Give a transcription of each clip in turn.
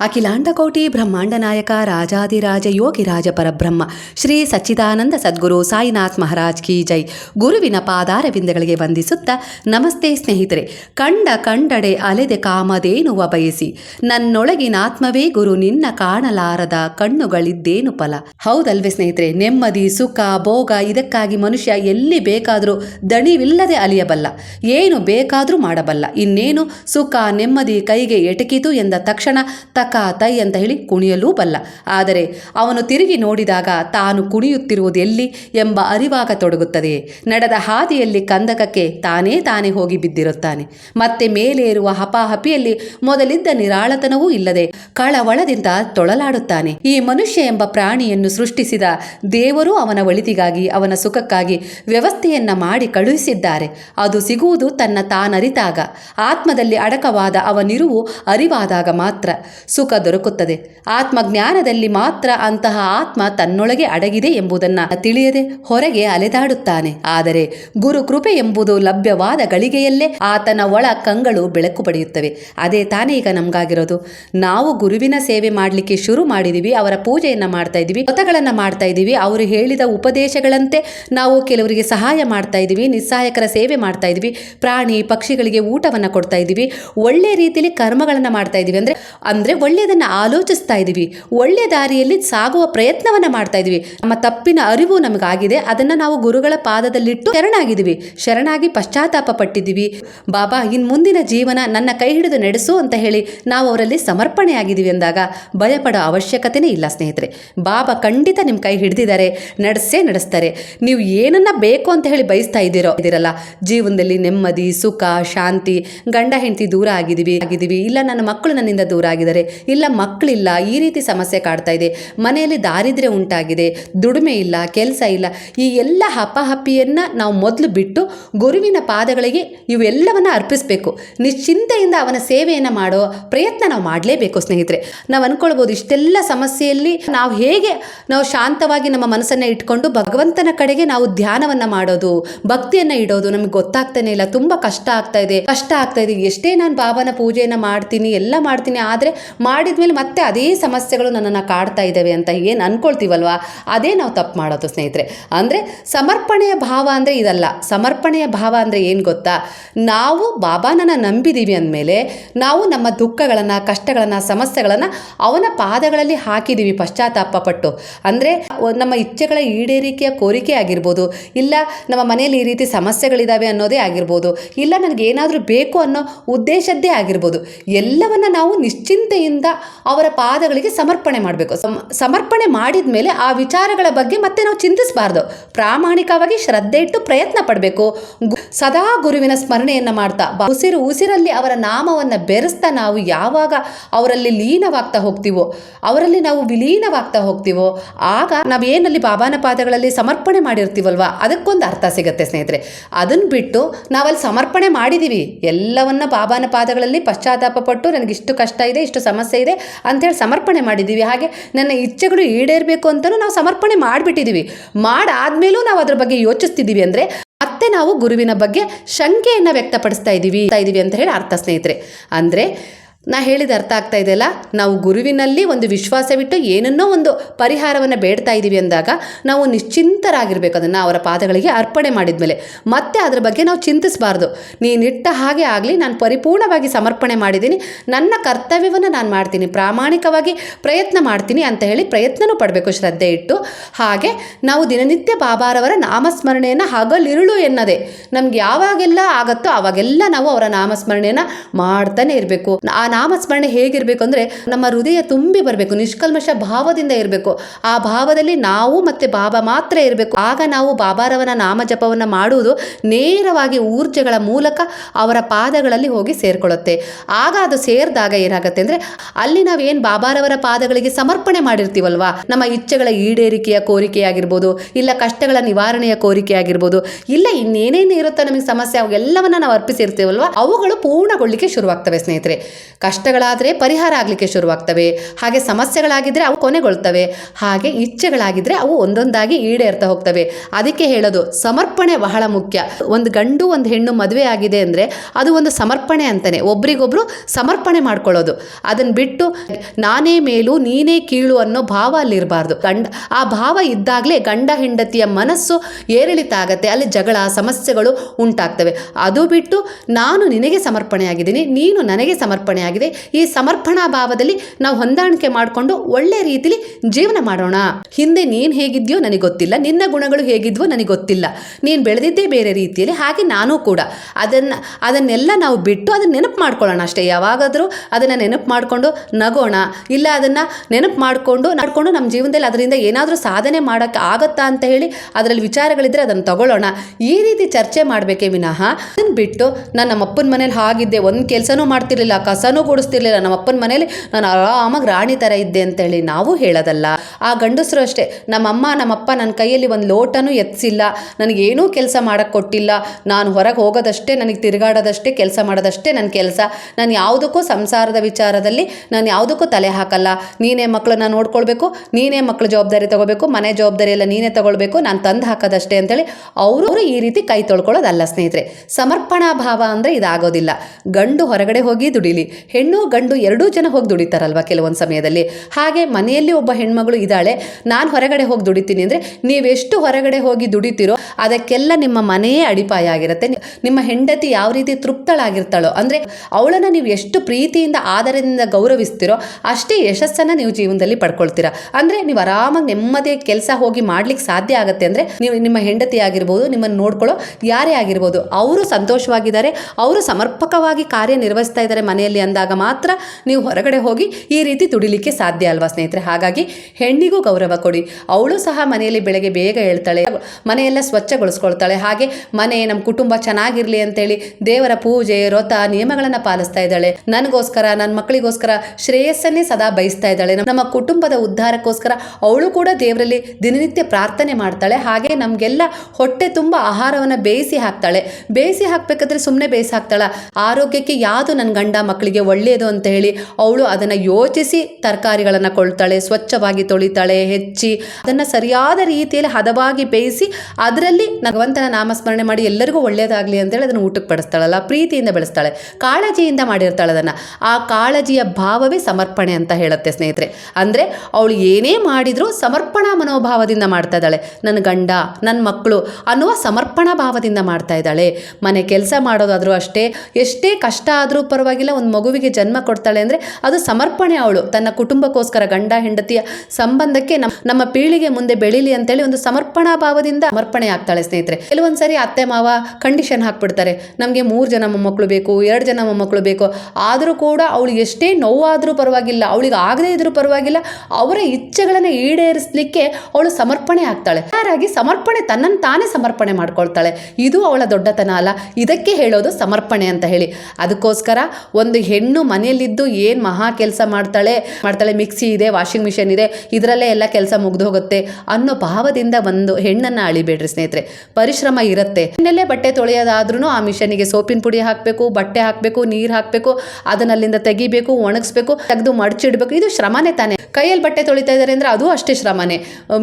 ಅಖಿಲಾಂಡಕೋಟಿ ಬ್ರಹ್ಮಾಂಡ ನಾಯಕ ರಾಜಾದಿರಾಜ ಯೋಗಿರಾಜ ಪರಬ್ರಹ್ಮ, ಶ್ರೀ ಸಚ್ಚಿದಾನಂದ ಸದ್ಗುರು ಸಾಯಿನಾಥ್ ಮಹಾರಾಜ್ ಕಿ ಜೈ. ಗುರುವಿನ ಪಾದಾರವಿಂದಗಳಿಗೆ ವಂದಿಸುತ್ತಾ ನಮಸ್ತೆ ಸ್ನೇಹಿತರೆ, ಕಂಡ ಕಂಡಡೆ ಅಲೆದೆ ಕಾಮದೇನುವ ಬಯಸಿ ನನ್ನೊಳಗಿನ ಆತ್ಮವೇ ಗುರು, ನಿನ್ನ ಕಾಣಲಾರದ ಕಣ್ಣುಗಳಿದ್ದೇನು ಫಲ. ಹೌದಲ್ವೇ ಸ್ನೇಹಿತರೆ, ನೆಮ್ಮದಿ, ಸುಖ, ಭೋಗ ಇದಕ್ಕಾಗಿ ಮನುಷ್ಯ ಎಲ್ಲಿ ಬೇಕಾದರೂ ದಣಿವಿಲ್ಲದೆ ಅಲಿಯಬಲ್ಲ. ಏನು ಬೇಕಾದರೂ ಮಾಡಬಲ್ಲ. ಇನ್ನೇನು? ಸುಖ, ನೆಮ್ಮದಿ, ಕೈಗೆ ಎಟಕಿತು ಎಂದ ತಕ್ಷಣ ತಕ ತೈ ಅಂತ ಹೇಳಿ ಕುಣಿಯಲೂ ಬಲ್ಲ ಆದರೆ ಅವನು ತಿರುಗಿ ನೋಡಿದಾಗ ತಾನು ಕುಣಿಯುತ್ತಿರುವುದು ಎಲ್ಲಿ ಎಂಬ ಅರಿವಾಗ ತೊಡಗುತ್ತದೆ. ನಡೆದ ಹಾದಿಯಲ್ಲಿ ಕಂದಕಕ್ಕೆ ತಾನೇ ತಾನೇ ಹೋಗಿ ಬಿದ್ದಿರುತ್ತಾನೆ. ಮತ್ತೆ ಮೇಲೇರುವ ಹಪಾಹಪಿಯಲ್ಲಿ ಮೊದಲಿದ್ದ ನಿರಾಳತನವೂ ಇಲ್ಲದೆ ಕಳವಳದಿಂದ ತೊಳಲಾಡುತ್ತಾನೆ. ಈ ಮನುಷ್ಯ ಎಂಬ ಪ್ರಾಣಿಯನ್ನು ಸೃಷ್ಟಿಸಿದ ದೇವರು ಅವನ ಒಳಿತಿಗಾಗಿ ಅವನ ಸುಖಕ್ಕಾಗಿ ವ್ಯವಸ್ಥೆಯನ್ನ ಮಾಡಿ ಕಳುಹಿಸಿದ್ದಾರೆ. ಅದು ಸಿಗುವುದು ತನ್ನ ತಾನರಿತಾಗ. ಆತ್ಮದಲ್ಲಿ ಅಡಕವಾದ ಅವನಿರುವು ಅರಿವಾದಾಗ ಮಾತ್ರ. ಸುಖ ದೊರಕುತ್ತದೆ. ಆತ್ಮಜ್ಞಾನದಲ್ಲಿ ಮಾತ್ರ ಅಂತಹ ಆತ್ಮ ತನ್ನೊಳಗೆ ಅಡಗಿದೆ ಎಂಬುದನ್ನು ತಿಳಿಯದೆ ಹೊರಗೆ ಅಲೆದಾಡುತ್ತಾನೆ. ಆದರೆ ಗುರು ಕೃಪೆ ಎಂಬುದು ಲಭ್ಯವಾದ ಗಳಿಗೆಯಲ್ಲೇ ಆತನ ಒಳ ಕಂಗಳು ಬೆಳಕು ಪಡೆಯುತ್ತವೆ. ಅದೇ ತಾನೇ ಈಗ ನಮಗಾಗಿರೋದು. ನಾವು ಗುರುವಿನ ಸೇವೆ ಮಾಡಲಿಕ್ಕೆ ಶುರು ಮಾಡಿದೀವಿ, ಅವರ ಪೂಜೆಯನ್ನು ಮಾಡ್ತಾ ಇದ್ದೀವಿ ವ್ರತಗಳನ್ನು ಮಾಡ್ತಾ ಇದ್ದೀವಿ ಅವರು ಹೇಳಿದ ಉಪದೇಶಗಳಂತೆ ನಾವು ಕೆಲವರಿಗೆ ಸಹಾಯ ಮಾಡ್ತಾ ಇದ್ದೀವಿ ನಿಸ್ಸಹಾಯಕರ ಸೇವೆ ಮಾಡ್ತಾ ಇದ್ದೀವಿ ಪ್ರಾಣಿ ಪಕ್ಷಿಗಳಿಗೆ ಊಟವನ್ನು ಕೊಡ್ತಾ ಇದ್ದೀವಿ ಒಳ್ಳೆ ರೀತಿಯಲ್ಲಿ ಕರ್ಮಗಳನ್ನು ಮಾಡ್ತಾ ಇದ್ದೀವಿ ಅಂದರೆ ಅಂದರೆ ಒಳ್ಳೆಯದನ್ನು ಆಲೋಚಿಸ್ತಾ ಇದ್ದೀವಿ. ಒಳ್ಳೆಯ ದಾರಿಯಲ್ಲಿ ಸಾಗುವ ಪ್ರಯತ್ನವನ್ನು ಮಾಡ್ತಾ ಇದ್ದೀವಿ. ನಮ್ಮ ತಪ್ಪಿನ ಅರಿವು ನಮಗಾಗಿದೆ. ಅದನ್ನು ನಾವು ಗುರುಗಳ ಪಾದದಲ್ಲಿಟ್ಟು ಶರಣಾಗಿದ್ದೀವಿ. ಶರಣಾಗಿ ಪಶ್ಚಾತ್ತಾಪ ಪಟ್ಟಿದ್ದೀವಿ. ಬಾಬಾ ಇನ್ನು ಮುಂದಿನ ಜೀವನ ನನ್ನ ಕೈ ಹಿಡಿದು ನಡೆಸು ಅಂತ ಹೇಳಿ ನಾವು ಅವರಲ್ಲಿ ಸಮರ್ಪಣೆಯಾಗಿದ್ದೀವಿ ಅಂದಾಗ ಭಯಪಡೋ ಅವಶ್ಯಕತೆನೇ ಇಲ್ಲ ಸ್ನೇಹಿತರೆ. ಬಾಬಾ ಖಂಡಿತ ನಿಮ್ಮ ಕೈ ಹಿಡಿದಿದ್ದಾರೆ. ನಡೆಸೇ ನಡೆಸ್ತಾರೆ. ನೀವು ಏನನ್ನ ಬೇಕು ಅಂತ ಹೇಳಿ ಬಯಸ್ತಾ ಇದ್ದೀರೋ ಇದ್ದೀರಲ್ಲ. ಜೀವನದಲ್ಲಿ ನೆಮ್ಮದಿ, ಸುಖ, ಶಾಂತಿ, ಗಂಡ ಹೆಂಡತಿ ದೂರ ಆಗಿದ್ದೀವಿ. ಆಗಿದ್ದೀವಿ. ಇಲ್ಲ, ನನ್ನ ಮಕ್ಕಳು ನನ್ನಿಂದ ದೂರ ಆಗಿದ್ದಾರೆ. ಇಲ್ಲ ಮಕ್ಕಳಿಲ್ಲ ಈ ರೀತಿ ಸಮಸ್ಯೆ ಕಾಡ್ತಾ ಇದೆ. ಮನೆಯಲ್ಲಿ ದಾರಿದ್ರ್ಯ ಉಂಟಾಗಿದೆ, ದುಡಿಮೆ ಇಲ್ಲ, ಕೆಲಸ ಇಲ್ಲ. ಈ ಎಲ್ಲ ಹಪ್ಪಹಪ್ಪಿಯನ್ನು ನಾವು ಮೊದಲು ಬಿಟ್ಟು ಗುರುವಿನ ಪಾದಗಳಿಗೆ ಇವೆಲ್ಲವನ್ನು ಅರ್ಪಿಸಬೇಕು. ನಿಶ್ಚಿಂತೆಯಿಂದ ಅವನ ಸೇವೆಯನ್ನು ಮಾಡೋ ಪ್ರಯತ್ನ ನಾವು ಮಾಡಲೇಬೇಕು ಸ್ನೇಹಿತರೆ. ನಾವು ಅಂದ್ಕೊಳ್ಬೋದು ಇಷ್ಟೆಲ್ಲ ಸಮಸ್ಯೆಯಲ್ಲಿ ನಾವು ಹೇಗೆ ನಾವು ಶಾಂತವಾಗಿ ನಮ್ಮ ಮನಸ್ಸನ್ನು ಇಟ್ಕೊಂಡು ಭಗವಂತನ ಕಡೆಗೆ ನಾವು ಧ್ಯಾನವನ್ನು ಮಾಡೋದು, ಭಕ್ತಿಯನ್ನು ಇಡೋದು ನಮಗೆ ಗೊತ್ತಾಗ್ತಾನೆ ಇಲ್ಲ. ತುಂಬ ಕಷ್ಟ ಆಗ್ತಾ ಇದೆ, ಕಷ್ಟ ಆಗ್ತಾ ಇದೆ. ಎಷ್ಟೇ ನಾನು ಬಾಬನ ಪೂಜೆಯನ್ನು ಮಾಡ್ತೀನಿ, ಎಲ್ಲ ಮಾಡ್ತೀನಿ, ಆದರೆ ಮಾಡಿದ್ಮೇಲೆ ಮತ್ತೆ ಅದೇ ಸಮಸ್ಯೆಗಳು ನನ್ನನ್ನು ಕಾಡ್ತಾ ಇದ್ದಾವೆ ಅಂತ ಏನು ಅಂದ್ಕೊಳ್ತೀವಲ್ವ ಅದೇ ನಾವು ತಪ್ಪು ಮಾಡೋದು ಸ್ನೇಹಿತರೆ. ಅಂದರೆ ಸಮರ್ಪಣೆಯ ಭಾವ ಅಂದರೆ ಇದಲ್ಲ. ಸಮರ್ಪಣೆಯ ಭಾವ ಅಂದರೆ ಏನು ಗೊತ್ತಾ? ನಾವು ಬಾಬಾನನ್ನ ನಂಬಿದ್ದೀವಿ ಅಂದಮೇಲೆ ನಾವು ನಮ್ಮ ದುಃಖಗಳನ್ನು, ಕಷ್ಟಗಳನ್ನು, ಸಮಸ್ಯೆಗಳನ್ನು ಅವನ ಪಾದಗಳಲ್ಲಿ ಹಾಕಿದ್ದೀವಿ ಪಶ್ಚಾತ್ತಾಪ ಪಟ್ಟು. ಅಂದರೆ ನಮ್ಮ ಇಚ್ಛೆಗಳ ಈಡೇರಿಕೆಯ ಕೋರಿಕೆ ಆಗಿರ್ಬೋದು, ಇಲ್ಲ ನಮ್ಮ ಮನೆಯಲ್ಲಿ ಈ ರೀತಿ ಸಮಸ್ಯೆಗಳಿದ್ದಾವೆ ಅನ್ನೋದೇ ಆಗಿರ್ಬೋದು, ಇಲ್ಲ ನನಗೆ ಏನಾದರೂ ಬೇಕು ಅನ್ನೋ ಉದ್ದೇಶದ್ದೇ ಆಗಿರ್ಬೋದು, ಎಲ್ಲವನ್ನು ನಾವು ನಿಶ್ಚಿಂತೆಯಿಂದ ಅವರ ಪಾದಗಳಿಗೆ ಸಮರ್ಪಣೆ ಮಾಡಬೇಕು. ಸಮರ್ಪಣೆ ಮಾಡಿದ ಮೇಲೆ ಆ ವಿಚಾರಗಳ ಬಗ್ಗೆ ಮತ್ತೆ ನಾವು ಚಿಂತಿಸಬಾರ್ದು. ಪ್ರಾಮಾಣಿಕವಾಗಿ ಶ್ರದ್ಧೆ ಇಟ್ಟು ಪ್ರಯತ್ನ ಪಡಬೇಕು. ಸದಾ ಗುರುವಿನ ಸ್ಮರಣೆಯನ್ನು ಮಾಡ್ತಾ ಉಸಿರು ಉಸಿರಲ್ಲಿ ಅವರ ನಾಮವನ್ನು ಬೆರೆಸ್ತಾ ನಾವು ಯಾವಾಗ ಅವರಲ್ಲಿ ಲೀನವಾಗ್ತಾ ಹೋಗ್ತೀವೋ, ಅವರಲ್ಲಿ ನಾವು ವಿಲೀನವಾಗ್ತಾ ಹೋಗ್ತೀವೋ, ಆಗ ನಾವು ಏನಲ್ಲಿ ಬಾಬಾನ ಪಾದಗಳಲ್ಲಿ ಸಮರ್ಪಣೆ ಮಾಡಿರ್ತೀವಲ್ವ? ಅದಕ್ಕೊಂದು ಅರ್ಥ ಸಿಗುತ್ತೆ ಸ್ನೇಹಿತರೆ. ಅದನ್ನ ಬಿಟ್ಟು ನಾವಲ್ಲಿ ಸಮರ್ಪಣೆ ಮಾಡಿದ್ದೀವಿ ಎಲ್ಲವನ್ನ ಬಾಬಾನ ಪಾದಗಳಲ್ಲಿ ಪಶ್ಚಾತ್ತಾಪ ಪಟ್ಟು ನನಗೆ ಇಷ್ಟು ಕಷ್ಟ ಇದೆ, ಇಷ್ಟು ಸಮಸ್ಯೆ ಇದೆ ಅಂಥೇಳಿ ಸಮರ್ಪಣೆ ಮಾಡಿದ್ದೀವಿ. ಹಾಗೆ ನನ್ನ ಇಚ್ಛೆಗಳು ಈಡೇರಬೇಕು ಅಂತಲೂ ನಾವು ಸಮರ್ಪಣೆ ಮಾಡಿಬಿಟ್ಟಿದ್ದೀವಿ. ಮಾಡಾದ್ಮೇಲೂ ನಾವು ಅದ್ರ ಬಗ್ಗೆ ಯೋಚಿಸ್ತಿದ್ದೀವಿ ಅಂದರೆ ಮತ್ತೆ ನಾವು ಗುರುವಿನ ಬಗ್ಗೆ ಶಂಕೆಯನ್ನು ವ್ಯಕ್ತಪಡಿಸ್ತಾ ಇದ್ದೀವಿ ಅಂತ ಹೇಳಿ ಅರ್ಥ ಸ್ನೇಹಿತರೆ. ಅಂದರೆ ನಾ ಹೇಳಿದ ಅರ್ಥ ಆಗ್ತಾ ಇದೆಯಲ್ಲ ನಾವು ಗುರುವಿನಲ್ಲಿ ಒಂದು ವಿಶ್ವಾಸವಿಟ್ಟು ಏನನ್ನೋ ಒಂದು ಪರಿಹಾರವನ್ನು ಬೇಡ್ತಾ ಇದ್ದೀವಿ ಅಂದಾಗ ನಾವು ನಿಶ್ಚಿಂತರಾಗಿರ್ಬೇಕು ಅದನ್ನು ಅವರ ಪಾದಗಳಿಗೆ ಅರ್ಪಣೆ ಮಾಡಿದ ಮೇಲೆ ಮತ್ತೆ ಅದರ ಬಗ್ಗೆ ನಾವು ಚಿಂತಿಸಬಾರ್ದು. ನೀನಿಟ್ಟ ಹಾಗೆ ಆಗಲಿ, ನಾನು ಪರಿಪೂರ್ಣವಾಗಿ ಸಮರ್ಪಣೆ ಮಾಡಿದ್ದೀನಿ, ನನ್ನ ಕರ್ತವ್ಯವನ್ನು ನಾನು ಮಾಡ್ತೀನಿ, ಪ್ರಾಮಾಣಿಕವಾಗಿ ಪ್ರಯತ್ನ ಮಾಡ್ತೀನಿ ಅಂತ ಹೇಳಿ ಪ್ರಯತ್ನನೂ ಪಡಬೇಕು, ಶ್ರದ್ಧೆ ಇಟ್ಟು. ಹಾಗೆ ನಾವು ದಿನನಿತ್ಯ ಬಾಬಾರವರ ನಾಮಸ್ಮರಣೆಯನ್ನು ಹಗಲಿರುಳು ಎನ್ನದೆ. ನಮ್ಗೆ ಯಾವಾಗೆಲ್ಲ ಆಗುತ್ತೋ ಅವಾಗೆಲ್ಲ ನಾವು ಅವರ ನಾಮಸ್ಮರಣೆಯನ್ನು ಮಾಡ್ತಾನೆ ಇರಬೇಕು. ಆ ನಾಮಸ್ಮರಣೆ ಹೇಗಿರಬೇಕು ಅಂದರೆ ನಮ್ಮ ಹೃದಯ ತುಂಬಿ ಬರಬೇಕು, ನಿಷ್ಕಲ್ಮಶ ಭಾವದಿಂದ ಇರಬೇಕು. ಆ ಭಾವದಲ್ಲಿ ನಾವು ಮತ್ತು ಬಾಬಾ ಮಾತ್ರ ಇರಬೇಕು. ಆಗ ನಾವು ಬಾಬಾರವನ ನಾಮ ಜಪವನ್ನು ಮಾಡುವುದು ನೇರವಾಗಿ ಊರ್ಜೆಗಳ ಮೂಲಕ ಅವರ ಪಾದಗಳಲ್ಲಿ ಹೋಗಿ ಸೇರ್ಕೊಳ್ಳುತ್ತೆ. ಆಗ ಅದು ಸೇರಿದಾಗ ಏನಾಗುತ್ತೆ ಅಂದರೆ ಅಲ್ಲಿ ನಾವೇನು ಬಾಬಾರವರ ಪಾದಗಳಿಗೆ ಸಮರ್ಪಣೆ ಮಾಡಿರ್ತೀವಲ್ವಾ? ನಮ್ಮ ಇಚ್ಛೆಗಳ ಈಡೇರಿಕೆಯ ಕೋರಿಕೆಯಾಗಿರ್ಬೋದು, ಇಲ್ಲ ಕಷ್ಟಗಳ ನಿವಾರಣೆಯ ಕೋರಿಕೆ ಆಗಿರ್ಬೋದು ಇಲ್ಲ ಇನ್ನೇನೇನು ಇರುತ್ತೋ ನಮಗೆ ಸಮಸ್ಯೆ, ಅವೆಲ್ಲವನ್ನು ನಾವು ಅರ್ಪಿಸಿರ್ತೀವಲ್ವ? ಅವುಗಳು ಪೂರ್ಣಗೊಳ್ಳಿಕ್ಕೆ ಶುರುವಾಗ್ತವೆ ಸ್ನೇಹಿತರೆ. ಕಷ್ಟಗಳಾದರೆ ಪರಿಹಾರ ಆಗಲಿಕ್ಕೆ ಶುರುವಾಗ್ತವೆ. ಹಾಗೆ ಸಮಸ್ಯೆಗಳಾಗಿದ್ದರೆ ಅವು ಕೊನೆಗೊಳ್ತವೆ. ಹಾಗೆ ಇಚ್ಛೆಗಳಾಗಿದ್ದರೆ ಅವು ಒಂದೊಂದಾಗಿ ಈಡೇರ್ತಾ ಹೋಗ್ತವೆ. ಅದಕ್ಕೆ ಹೇಳೋದು, ಸಮರ್ಪಣೆ ಬಹಳ ಮುಖ್ಯ. ಒಂದು ಗಂಡು, ಒಂದು ಹೆಣ್ಣು ಮದುವೆ ಆಗಿದೆ ಅಂದರೆ ಅದು ಒಂದು ಸಮರ್ಪಣೆ ಅಂತಲೇ ಒಬ್ರಿಗೊಬ್ರು ಸಮರ್ಪಣೆ ಮಾಡ್ಕೊಳ್ಳೋದು. ಅದನ್ನು ಬಿಟ್ಟು ನಾನೇ ಮೇಲು, ನೀನೇ ಕೀಳು ಅನ್ನೋ ಭಾವ ಅಲ್ಲಿರಬಾರ್ದು. ಗಂಡ, ಆ ಭಾವ ಇದ್ದಾಗಲೇ ಗಂಡ ಹೆಂಡತಿಯ ಮನಸ್ಸು ಏರಿಳಿತ ಆಗುತ್ತೆ. ಅಲ್ಲಿ ಜಗಳ, ಸಮಸ್ಯೆಗಳು ಉಂಟಾಗ್ತವೆ. ಅದು ಬಿಟ್ಟು ನಾನು ನಿನಗೆ ಸಮರ್ಪಣೆಯಾಗಿದ್ದೀನಿ, ನೀನು ನನಗೆ ಸಮರ್ಪಣೆಯಾಗಿದೆ ಈ ಸಮರ್ಪಣಾ ಭಾವದಲ್ಲಿ ನಾವು ಹೊಂದಾಣಿಕೆ ಮಾಡಿಕೊಂಡು ಒಳ್ಳೆ ರೀತಿಲಿ ಜೀವನ ಮಾಡೋಣ. ಹಿಂದೆ ನೀನು ಹೇಗಿದ್ಯೋ ನನಗೆ ಗೊತ್ತಿಲ್ಲ. ನಿನ್ನ ಗುಣಗಳು ಹೇಗಿದ್ವೋ ನನಗೆ ಗೊತ್ತಿಲ್ಲ. ನೀನು ಬೆಳೆದಿದ್ದೇ ಬೇರೆ ರೀತಿಯಲ್ಲಿ ಹಾಗೆ ನಾನು ಕೂಡ. ಅದನ್ನು, ಅದನ್ನೆಲ್ಲ ನಾವು ಬಿಟ್ಟು ಅದನ್ನು ನೆನಪು ಮಾಡ್ಕೊಳ್ಳೋಣ ಅಷ್ಟೇ. ಯಾವಾಗಾದರೂ ಅದನ್ನು ನೆನಪು ಮಾಡಿಕೊಂಡು ನಗೋಣ. ಇಲ್ಲ ಅದನ್ನು ನೆನಪು ಮಾಡಿಕೊಂಡು ನಡ್ಕೊಂಡು ನಮ್ಮ ಜೀವನದಲ್ಲಿ ಅದರಿಂದ ಏನಾದರೂ ಸಾಧನೆ ಮಾಡೋಕ್ಕೆ ಆಗತ್ತಾ ಅಂತ ಹೇಳಿ ಅದರಲ್ಲಿ ವಿಚಾರಗಳಿದ್ರೆ ಅದನ್ನು ತಗೊಳ್ಳೋಣ. ಈ ರೀತಿ ಚರ್ಚೆ ಮಾಡಬೇಕೇ ವಿನಃ ಅದನ್ನು ಬಿಟ್ಟು ನಾನು ನಮ್ಮ ಅಪ್ಪನ ಮನೇಲಿ ಹಾಗಿದ್ದೆ, ಒಂದು ಕೆಲಸನೂ ಮಾಡ್ತಿರ್ಲಿಲ್ಲ, ಕಸನೂ ಗುಡಿಸ್ತಿರ್ಲಿಲ್ಲ ನಮ್ಮ ಅಪ್ಪನ ಮನೇಲಿ ನಾನು ಆರಾಮಾಗಿ ರಾಣಿ ಥರ ಇದ್ದೆ ಅಂತೇಳಿ ನಾವು ಹೇಳೋದಲ್ಲ. ಆ ಗಂಡಸರು ಅಷ್ಟೇ. ನಮ್ಮಮ್ಮ ನಮ್ಮಪ್ಪ ನನ್ನ ಕೈಯಲ್ಲಿ ಒಂದು ಲೋಟನೂ ಎತ್ತಿಸಿಲ್ಲ. ನನಗೇನೂ ಕೆಲಸ ಮಾಡೋಕ್ಕೆ ಕೊಟ್ಟಿಲ್ಲ. ನಾನು ಹೊರಗೆ ಹೋಗೋದಷ್ಟೇ, ನನಗೆ ತಿರುಗಾಡೋದಷ್ಟೇ, ಕೆಲಸ ಮಾಡೋದಷ್ಟೇ ನನ್ನ ಕೆಲಸ. ನಾನು ಯಾವುದಕ್ಕೂ ಸಂಸಾರದ ವಿಚಾರದಲ್ಲಿ ನಾನು ಯಾವುದಕ್ಕೂ ತಲೆ ಹಾಕಲ್ಲ. ನೀನೇ ಮಕ್ಕಳನ್ನ ನೋಡ್ಕೊಳ್ಬೇಕು, ನೀನೇ ಮಕ್ಕಳ ಜವಾಬ್ದಾರಿ ತಗೋಬೇಕು, ಮನೆ ಜವಾಬ್ದಾರಿ ಎಲ್ಲ ನೀನೇ ತಗೊಳ್ಬೇಕು, ನಾನು ತಂದು ಹಾಕೋದಷ್ಟೇ ಅಂತೇಳಿ ಅವರು ಈ ರೀತಿ ಕೈ ತೊಳ್ಕೊಳ್ಳೋದಲ್ಲ ಸ್ನೇಹಿತರೆ. ಸಮರ್ಪಣಾ ಭಾವ ಅಂದರೆ ಇದಾಗೋದಿಲ್ಲ. ಗಂಡು ಹೊರಗಡೆ ಹೋಗಿ ದುಡಿಲಿ. ಹೆಣ್ಣು ಗಂಡು ಎರಡೂ ಜನ ಹೋಗಿ ದುಡಿತಾರಲ್ವ ಕೆಲವೊಂದು ಸಮಯದಲ್ಲಿ. ಹಾಗೆ ಮನೆಯಲ್ಲಿ ಒಬ್ಬ ಹೆಣ್ಮಗಳು ಇದ್ದಾಳೆ, ನಾನು ಹೊರಗಡೆ ಹೋಗಿ ದುಡಿತೀನಿ ಅಂದರೆ ನೀವೆಷ್ಟು ಹೊರಗಡೆ ಹೋಗಿ ದುಡಿತೀರೋ ಅದಕ್ಕೆಲ್ಲ ನಿಮ್ಮ ಮನೆಯೇ ಅಡಿಪಾಯ ಆಗಿರುತ್ತೆ. ನಿಮ್ಮ ಹೆಂಡತಿ ಯಾವ ರೀತಿ ತೃಪ್ತಳಾಗಿರ್ತಾಳೋ ಅಂದರೆ ಅವಳನ್ನು ನೀವು ಎಷ್ಟು ಪ್ರೀತಿಯಿಂದ, ಆದರದಿಂದ ಗೌರವಿಸ್ತೀರೋ ಅಷ್ಟೇ ಯಶಸ್ಸನ್ನು ನೀವು ಜೀವನದಲ್ಲಿ ಪಡ್ಕೊಳ್ತೀರಾ. ಅಂದರೆ ನೀವು ಆರಾಮಾಗಿ ನೆಮ್ಮದಿ ಕೆಲಸ ಹೋಗಿ ಮಾಡ್ಲಿಕ್ಕೆ ಸಾಧ್ಯ ಆಗುತ್ತೆ ಅಂದರೆ ನೀವು ನಿಮ್ಮ ಹೆಂಡತಿ ಆಗಿರ್ಬೋದು, ನಿಮ್ಮನ್ನು ನೋಡ್ಕೊಳ್ಳೋ ಯಾರೇ ಆಗಿರ್ಬೋದು, ಅವರು ಸಂತೋಷವಾಗಿದ್ದಾರೆ, ಅವರು ಸಮರ್ಪಕವಾಗಿ ಕಾರ್ಯನಿರ್ವಹಿಸ್ತಾ ಇದ್ದಾರೆ ಮನೆಯಲ್ಲಿ ಅಂದಾಗ ಮಾತ್ರ ನೀವು ಹೊರಗಡೆ ಹೋಗಿ ಈ ರೀತಿ ದುಡಿಲಿಕ್ಕೆ ಸಾಧ್ಯ ಅಲ್ವಾ ಸ್ನೇಹಿತರೆ? ಹಾಗಾಗಿ ಹೆಣ್ಣಿಗೂ ಗೌರವ ಕೊಡಿ. ಅವಳು ಸಹ ಮನೆಯಲ್ಲಿ ಬೆಳಗ್ಗೆ ಬೇಗ ಹೇಳ್ತಾಳೆ ಮನೆಯೆಲ್ಲ ಸ್ವಚ್ಛಗೊಳಿಸ್ಕೊಳ್ತಾಳೆ. ಹಾಗೆ ಮನೆ, ನಮ್ಮ ಕುಟುಂಬ ಚೆನ್ನಾಗಿರಲಿ ಅಂತೇಳಿ ದೇವರ ಪೂಜೆ, ವ್ರತ, ನಿಯಮಗಳನ್ನು ಪಾಲಿಸ್ತಾ ಇದ್ದಾಳೆ. ನನಗೋಸ್ಕರ ನನ್ನ ಮಕ್ಕಳಿಗೋಸ್ಕರ ಶ್ರೇಯಸ್ಸನ್ನೇ ಸದಾ ಬಯಸ್ತಾ ಇದ್ದಾಳೆ. ನಮ್ಮ ಕುಟುಂಬದ ಉದ್ಧಾರಕ್ಕೋಸ್ಕರ ಅವಳು ಕೂಡ ದೇವರಲ್ಲಿ ದಿನನಿತ್ಯ ಪ್ರಾರ್ಥನೆ ಮಾಡ್ತಾಳೆ. ಹಾಗೆ ನಮಗೆಲ್ಲ ಹೊಟ್ಟೆ ತುಂಬ ಆಹಾರವನ್ನು ಬೇಯಿಸಿ ಹಾಕ್ತಾಳೆ. ಬೇಯಿಸಿ ಹಾಕಬೇಕಾದ್ರೆ ಸುಮ್ಮನೆ ಬೇಯಿಸಿ ಹಾಕ್ತಾಳ ಆರೋಗ್ಯಕ್ಕೆ ಯಾವುದು ನನ್ನ ಗಂಡ ಮಕ್ಕಳಿಗೆ ಒಳ್ಳೆಯದು ಅಂತ ಹೇಳಿ ಅವಳು ಅದನ್ನು ಯೋಚಿಸಿ ತರಕಾರಿಗಳನ್ನು ಕೊಳ್ತಾಳೆ ಸ್ವಚ್ಛವಾಗಿ ತೊಳಿತಾಳೆ, ಹೆಚ್ಚಿ ಅದನ್ನು ಸರಿಯಾದ ರೀತಿಯಲ್ಲಿ ಹದವಾಗಿ ಬೇಯಿಸಿ ಅದರಲ್ಲಿ ಭಗವಂತನ ನಾಮಸ್ಮರಣೆ ಮಾಡಿ ಎಲ್ಲರಿಗೂ ಒಳ್ಳೆಯದಾಗಲಿ ಅಂತೇಳಿ ಅದನ್ನು ಊಟಕ್ಕೆ ಬಡಿಸ್ತಾಳಲ್ಲ, ಪ್ರೀತಿಯಿಂದ ಬೆಳೆಸ್ತಾಳೆ, ಕಾಳಜಿಯಿಂದ ಮಾಡಿರ್ತಾಳೆ ಅದನ್ನು. ಆ ಕಾಳಜಿಯ ಭಾವವೇ ಸಮರ್ಪಣೆ ಅಂತ ಹೇಳುತ್ತೆ ಸ್ನೇಹಿತರೆ. ಅಂದರೆ ಅವಳು ಏನೇ ಮಾಡಿದರೂ ಸಮರ್ಪಣಾ ಮನೋಭಾವದಿಂದ ಮಾಡ್ತಾ ಇದ್ದಾಳೆ. ನನ್ನ ಗಂಡ ನನ್ನ ಮಕ್ಕಳು ಅನ್ನುವ ಸಮರ್ಪಣಾ ಭಾವದಿಂದ ಮಾಡ್ತಾ ಇದ್ದಾಳೆ. ಮನೆ ಕೆಲಸ ಮಾಡೋದಾದರೂ ಅಷ್ಟೇ, ಎಷ್ಟೇ ಕಷ್ಟ ಆದರೂ ಪರವಾಗಿಲ್ಲ, ಒಂದು ಮಗುವಿಗೆ ಜನ್ಮ ಕೊಡ್ತಾಳೆ ಅಂದರೆ ಅದು ಸಮರ್ಪಣೆ ಅವಳು. ತನ್ನ ಕುಟುಂಬಕ್ಕೋಸ್ಕರ ಗಂಡ, ಹೆಂಡತಿಯ ಸಂಬಂಧಕ್ಕೆ ನಮ್ಮ ನಮ್ಮ ಪೀಳಿಗೆ ಮುಂದೆ ಬೆಳೀಲಿ ಅಂತೇಳಿ ಒಂದು ಸಮರ್ಪಣಾ ಭಾವದಿಂದ ಸಮರ್ಪಣೆ ಆಗ್ತಾಳೆ ಸ್ನೇಹಿತರೆ. ಕೆಲವೊಂದು ಸರಿ ಅತ್ತೆ, ಮಾವ ಕಂಡೀಷನ್ ಹಾಕ್ಬಿಡ್ತಾರೆ. ನಮಗೆ ಮೂರು ಜನ ಮೊಮ್ಮಕ್ಕಳು ಬೇಕು, ಎರಡು ಜನ ಮೊಮ್ಮಕ್ಕಳು ಬೇಕು. ಆದರೂ ಕೂಡ ಅವಳಿಗೆ ಎಷ್ಟೇ ನೋವಾದರೂ ಪರವಾಗಿಲ್ಲ, ಅವಳಿಗೆ ಆಗದೇ ಇದ್ರೂ ಪರವಾಗಿಲ್ಲ, ಅವರ ಇಚ್ಛೆಗಳನ್ನು ಈಡೇರಿಸಲಿಕ್ಕೆ ಅವಳು ಸಮರ್ಪಣೆ ಆಗ್ತಾಳೆ. ಹಾಗಾಗಿ ಸಮರ್ಪಣೆ ತನ್ನನ್ನು ತಾನೇ ಸಮರ್ಪಣೆ ಮಾಡ್ಕೊಳ್ತಾಳೆ. ಇದು ಅವಳ ದೊಡ್ಡತನ ಅಲ್ಲ. ಇದಕ್ಕೆ ಹೇಳೋದು ಸಮರ್ಪಣೆ ಅಂತ ಹೇಳಿ. ಅದಕ್ಕೋಸ್ಕರ ಒಂದು ಹೆಣ್ಣು ಮನೆಯಲ್ಲಿದ್ದು ಏನು ಮಹಾ ಕೆಲಸ ಮಾಡ್ತಾಳೆ ಮಾಡ್ತಾಳೆ, ಮಿಕ್ಸಿ ಇದೆ, ವಾಷಿಂಗ್ ಮಿಷಿನ್ ಇದೆ, ಇದರಲ್ಲೇ ಎಲ್ಲ ಕೆಲಸ ಮುಗ್ದು ಹೋಗುತ್ತೆ ಅನ್ನೋ ಭಾವದಿಂದ ಒಂದು ಹೆಣ್ಣನ್ನು ಅಳಿಬೇಡ್ರಿ ಸ್ನೇಹಿತರೆ. ಪರಿಶ್ರಮ ಇರುತ್ತೆ. ಹೆಣ್ಣಲ್ಲೇ ಬಟ್ಟೆ ತೊಳೆಯೋದಾದ್ರೂ ಆ ಮಿಷನಿಗೆ ಸೋಪಿನ ಪುಡಿ ಹಾಕಬೇಕು, ಬಟ್ಟೆ ಹಾಕಬೇಕು, ನೀರು ಹಾಕಬೇಕು, ಅದನ್ನಲ್ಲಿಂದ ತೆಗಿಬೇಕು, ಒಣಗಿಸ್ಬೇಕು, ತೆಗೆದು ಮಡಚಿಡ್ಬೇಕು. ಇದು ಶ್ರಮನೇ ತಾನೇ. ಕೈಯಲ್ಲಿ ಬಟ್ಟೆ ತೊಳಿತಾ ಇದ್ದಾರೆ ಅಂದರೆ ಅದು ಅಷ್ಟೇ ಶ್ರಮನೇ.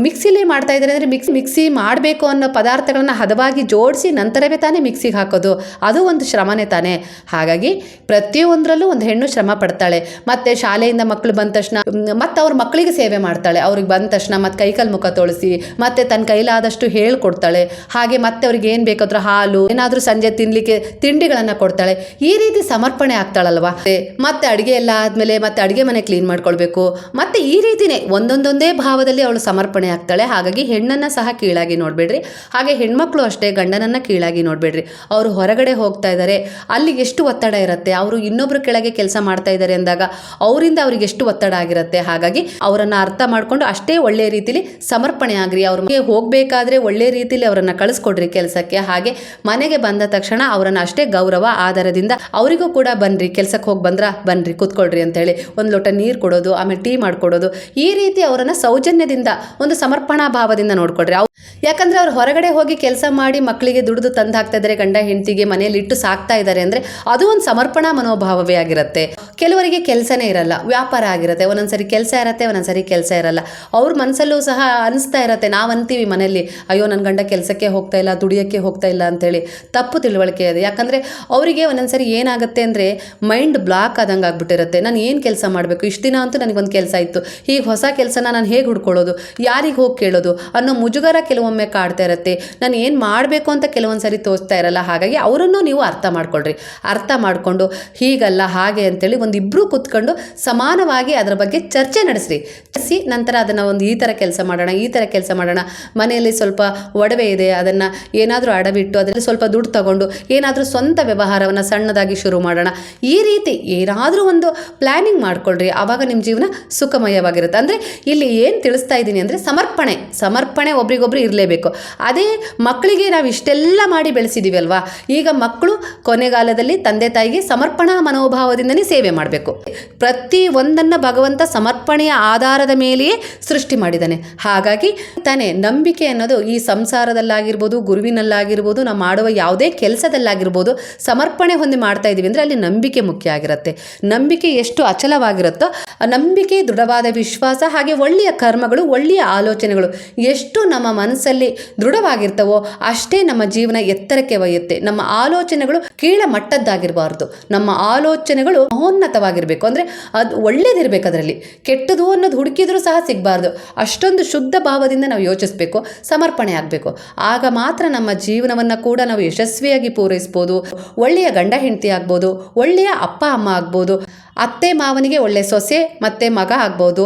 ಮಿಕ್ಸಿಲಿ ಮಾಡ್ತಾ ಇದ್ದಾರೆ ಅಂದರೆ ಮಿಕ್ಸಿ ಮಿಕ್ಸಿ ಮಾಡಬೇಕು ಅನ್ನೋ ಪದಾರ್ಥಗಳನ್ನು ಹದವಾಗಿ ಜೋಡಿಸಿ ನಂತರವೇ ತಾನೇ ಮಿಕ್ಸಿಗೆ ಹಾಕೋದು. ಅದು ಒಂದು ಶ್ರಮನೇ ತಾನೆ. ಹಾಗಾಗಿ ಪ್ರತಿಯೊಂದರಲ್ಲೂ ಒಂದು ಹೆಣ್ಣು ಶ್ರಮ ಪಡ್ತಾಳೆ. ಮತ್ತೆ ಶಾಲೆಯಿಂದ ಮಕ್ಕಳು ಬಂದ ತಕ್ಷಣ ಮತ್ತೆ ಅವ್ರ ಮಕ್ಕಳಿಗೆ ಸೇವೆ ಮಾಡ್ತಾಳೆ. ಅವ್ರಿಗೆ ಬಂದ ತಕ್ಷಣ ಮತ್ತೆ ಕೈಕಾಲು ಮುಖ ತೊಳಸಿ, ಮತ್ತೆ ತನ್ನ ಕೈಲಾದಷ್ಟು ಹೇಳ್ಕೊಡ್ತಾಳೆ. ಹಾಗೆ ಮತ್ತೆ ಅವ್ರಿಗೆ ಏನು ಬೇಕಾದ್ರೂ ಹಾಲು, ಏನಾದರೂ ಸಂಜೆ ತಿನ್ನಲಿಕ್ಕೆ ತಿಂಡಿಗಳನ್ನು ಕೊಡ್ತಾಳೆ. ಈ ರೀತಿ ಸಮರ್ಪಣೆ ಆಗ್ತಾಳಲ್ವಾ? ಮತ್ತೆ- ಅಡುಗೆ ಎಲ್ಲ ಆದಮೇಲೆ ಮತ್ತೆ ಅಡುಗೆ ಮನೆ ಕ್ಲೀನ್ ಮಾಡ್ಕೊಳ್ಬೇಕು. ಮತ್ತೆ ಈ ರೀತಿನೇ ಒಂದೊಂದೊಂದೇ ಭಾವದಲ್ಲಿ ಅವಳು ಸಮರ್ಪಣೆ ಆಗ್ತಾಳೆ. ಹಾಗಾಗಿ ಹೆಣ್ಣನ್ನು ಸಹ ಕೀಳಾಗಿ ನೋಡಬೇಡ್ರಿ. ಹಾಗೆ ಹೆಣ್ಮಕ್ಳು ಅಷ್ಟೇ ಗಂಡನನ್ನು ಕೀಳಾಗಿ ನೋಡಬೇಡ್ರಿ. ಅವರು ಹೊರಗಡೆ ಹೋಗ್ತಾ ಇದ್ದಾರೆ ಅಲ್ಲಿ ಎಷ್ಟು ಒತ್ತಡ ಇರುತ್ತೆ? ಅವರು ಇನ್ನೊಬ್ರು ಕೆಳಗೆ ಕೆಲಸ ಮಾಡ್ತಾ ಇದ್ದಾರೆ ಅಂದಾಗ ಅವರಿಂದ ಅವ್ರಿಗೆ ಎಷ್ಟು ಒತ್ತಡ ಆಗಿರುತ್ತೆ? ಹಾಗಾಗಿ ಅವರನ್ನು ಅರ್ಥ ಮಾಡ್ಕೊಂಡು ಅಷ್ಟೇ ಒಳ್ಳೆಯ ರೀತಿಲಿ ಸಮರ್ಪಣೆ ಆಗ್ರಿ. ಅವ್ರ ಮನೆಗೆ ಹೋಗಬೇಕಾದ್ರೆ ಒಳ್ಳೆ ರೀತಿಲಿ ಅವರನ್ನು ಕಳಿಸ್ಕೊಡ್ರಿ ಕೆಲಸಕ್ಕೆ. ಹಾಗೆ ಮನೆಗೆ ಬಂದ ತಕ್ಷಣ ಅವರನ್ನು ಅಷ್ಟೇ ಗೌರವ ಆಧಾರದಿಂದ ಅವರಿಗೂ ಕೂಡ ಬನ್ರಿ, ಕೆಲಸಕ್ಕೆ ಹೋಗಿ ಬಂದ್ರ ಬನ್ರಿ, ಕೂತ್ಕೊಳ್ರಿ ಅಂತೇಳಿ ಒಂದು ಲೋಟ ನೀರು ಕೊಡೋದು, ಆಮೇಲೆ ಟೀ ಮಾಡ್ಕೊಡೋದು. ಈ ರೀತಿ ಅವರನ್ನು ಸೌಜನ್ಯದಿಂದ ಒಂದು ಸಮರ್ಪಣಾ ಭಾವದಿಂದ ನೋಡ್ಕೊಡ್ರಿ. ಅವ್ರು ಯಾಕಂದ್ರೆ ಅವ್ರು ಹೊರಗಡೆ ಹೋಗಿ ಕೆಲಸ ಮಾಡಿ ಮಕ್ಕಳಿಗೆ ದುಡಿದು ತಂದು ಹಾಕ್ತಾ ಇದ್ದಾರೆ ಗಂಡ ಹೆಂಡತಿಗೆ ಮನೆಯಲ್ಲಿ ಇಟ್ಟು ಸಾಕ್ತಾ ಇದ್ದಾರೆ ಅಂದರೆ ಅದು ಒಂದು ಸಮರ್ಪಣಾ ಮನೋಭಾವವೇ ಆಗಿರುತ್ತೆ. ಆಗಿರುತ್ತೆ. ಕೆಲವರಿಗೆ ಕೆಲಸನೇ ಇರಲ್ಲ, ವ್ಯಾಪಾರ ಆಗಿರುತ್ತೆ, ಒಂದೊಂದ್ಸರಿ ಕೆಲಸ ಇರುತ್ತೆ, ಒಂದೊಂದ್ಸರಿ ಕೆಲಸ ಇರಲ್ಲ. ಅವ್ರ ಮನಸ್ಸಲ್ಲೂ ಸಹ ಅನಿಸ್ತಾ ಇರತ್ತೆ ನಾವು ಅಂತೀವಿ ಮನೆಯಲ್ಲಿ, ಅಯ್ಯೋ ನನ್ನ ಗಂಡ ಕೆಲಸಕ್ಕೆ ಹೋಗ್ತಾ ಇಲ್ಲ, ದುಡಿಯೋಕ್ಕೆ ಹೋಗ್ತಾ ಇಲ್ಲ ಅಂತೇಳಿ. ತಪ್ಪು ತಿಳುವಳಿಕೆ ಇದೆ ಯಾಕಂದರೆ ಅವರಿಗೆ ಒಂದೊಂದ್ಸರಿ ಏನಾಗುತ್ತೆ ಅಂದರೆ ಮೈಂಡ್ ಬ್ಲಾಕ್ ಆದಂಗೆ ಆಗ್ಬಿಟ್ಟಿರುತ್ತೆ. ನಾನು ಏನು ಕೆಲಸ ಮಾಡಬೇಕು? ಇಷ್ಟು ದಿನ ಅಂತೂ ನನಗೊಂದು ಕೆಲಸ ಇತ್ತು. ಈಗ ಹೊಸ ಕೆಲಸನ ನಾನು ಹೇಗೆ ಹುಡ್ಕೊಳ್ಳೋದು? ಯಾರಿಗೆ ಹೋಗಿ ಕೇಳೋದು? ಅನ್ನೋ ಮುಜುಗರ ಕೆಲವೊಮ್ಮೆ ಕಾಡ್ತಾ ಇರುತ್ತೆ. ನಾನು ಏನು ಮಾಡಬೇಕು ಅಂತ ಕೆಲವೊಂದು ಸರಿ ತೋಚ್ತಾ ಇರಲ್ಲ. ಹಾಗಾಗಿ ಅವರನ್ನು ನೀವು ಅರ್ಥ ಮಾಡ್ಕೊಳ್ರಿ. ಅರ್ಥ ಮಾಡಿಕೊಂಡು, ಹೀಗಲ್ಲ ಹಾಗೆ ಅಂತೇಳಿ ಒಂದು ಇಬ್ಬರು ಕೂತ್ಕೊಂಡು ಸಮಾನವಾಗಿ ಅದರ ಬಗ್ಗೆ ಚರ್ಚೆ ನಡೆಸ್ರಿ. ನಡೆಸಿ ನಂತರ ಅದನ್ನು ಒಂದು ಈ ಥರ ಕೆಲಸ ಮಾಡೋಣ, ಈ ಥರ ಕೆಲಸ ಮಾಡೋಣ. ಮನೆಯಲ್ಲಿ ಸ್ವಲ್ಪ ಒಡವೆ ಇದೆ, ಅದನ್ನು ಏನಾದರೂ ಅಡವಿಟ್ಟು ಅದರಲ್ಲಿ ಸ್ವಲ್ಪ ದುಡ್ಡು ತಗೊಂಡು ಏನಾದರೂ ಸ್ವಂತ ವ್ಯವಹಾರವನ್ನು ಸಣ್ಣದಾಗಿ ಶುರು ಮಾಡೋಣ. ಈ ರೀತಿ ಏನಾದರೂ ಒಂದು ಪ್ಲ್ಯಾನಿಂಗ್ ಮಾಡಿಕೊಳ್ಳ್ರಿ ಆವಾಗ ನಿಮ್ಮ ಜೀವನ ಸುಖಮಯವಾಗಿರುತ್ತೆ. ಅಂದರೆ ಇಲ್ಲಿ ಏನು ತಿಳಿಸ್ತಾ ಇದ್ದೀನಿ ಅಂದರೆ ಸಮರ್ಪಣೆ. ಸಮರ್ಪಣೆ ಒಬ್ರಿಗೊಬ್ರು ಇರಲೇಬೇಕು. ಅದೇ ಮಕ್ಕಳಿಗೆ ನಾವು ಇಷ್ಟೆಲ್ಲ ಮಾಡಿ ಬೆಳೆಸಿದ್ದೀವಿ ಅಲ್ವಾ ಈಗ ಮಕ್ಕಳು ಕೊನೆಗಾಲದಲ್ಲಿ ತಂದೆ ತಾಯಿಗೆ ಸಮರ್ಪಣಾ ಮನೋಭಾವದಿಂದನೇ ಸೇವೆ ಮಾಡಬೇಕು. ಪ್ರತಿ ಒಂದನ್ನು ಭಗವಂತ ಸಮರ್ಪಣೆಯ ಆಧಾರದ ಮೇಲೆಯೇ ಸೃಷ್ಟಿ ಮಾಡಿದ್ದಾನೆ. ಹಾಗಾಗಿ ತಾನೇ ನಂಬಿಕೆ ಅನ್ನೋದು ಈ ಸಂಸಾರದಲ್ಲಾಗಿರ್ಬೋದು, ಗುರುವಿನಲ್ಲಾಗಿರ್ಬೋದು, ನಾವು ಮಾಡುವ ಯಾವುದೇ ಕೆಲಸದಲ್ಲಾಗಿರ್ಬೋದು ಸಮರ್ಪಣೆ ಹೊಂದಿ ಮಾಡ್ತಾ ಇದ್ದೀವಿ ಅಂದರೆ ಅಲ್ಲಿ ನಂಬಿಕೆ ಮುಖ್ಯ ಆಗಿರುತ್ತೆ. ನಂಬಿಕೆ ಎಷ್ಟು ಅಚಲವಾಗಿರುತ್ತೋ ನಂಬಿಕೆ ದೃಢವಾದ ವಿಶ್ವಾಸ ಹಾಗೆ ಒಳ್ಳೆಯ ಕರ್ಮಗಳು, ಒಳ್ಳೆಯ ಆಲೋಚನೆಗಳು ಎಷ್ಟು ನಮ್ಮ ಮನಸ್ಸಲ್ಲಿ ದೃಢವಾಗಿರ್ತವೋ ಅಷ್ಟೇ ನಮ್ಮ ಜೀವನ ಎತ್ತರಕ್ಕೆ ಒಯ್ಯುತ್ತೆ. ನಮ್ಮ ಆಲೋಚನೆಗಳು ಕೀಳ ಮಟ್ಟದ್ದಾಗಿರಬಾರ್ದು ನಮ್ಮ ಆಲೋಚನೆಗಳು ಮಹೋನ್ನತವಾಗಿರಬೇಕು. ಅಂದರೆ ಅದು ಒಳ್ಳೇದಿರಬೇಕು ಅದರಲ್ಲಿ ಕೆಟ್ಟದು ಅನ್ನೋದು ಹುಡುಕಿದರೂ ಸಹ ಸಿಗಬಾರ್ದು. ಅಷ್ಟೊಂದು ಶುದ್ಧ ಭಾವದಿಂದ ನಾವು ಯೋಚಿಸಬೇಕು, ಸಮರ್ಪಣೆ ಆಗಬೇಕು. ಆಗ ಮಾತ್ರ ನಮ್ಮ ಜೀವನವನ್ನು ಕೂಡ ನಾವು ಯಶಸ್ವಿಯಾಗಿ ಪೂರೈಸ್ಬೋದು. ಒಳ್ಳೆಯ ಗಂಡ ಹೆಂಡತಿ ಆಗ್ಬೋದು, ಒಳ್ಳೆಯ ಅಪ್ಪ ಅಮ್ಮ ಆಗ್ಬೋದು, ಅತ್ತೆ ಮಾವನಿಗೆ ಒಳ್ಳೆ ಸೊಸೆ, ಮತ್ತೆ ಮಗ ಆಗ್ಬೋದು.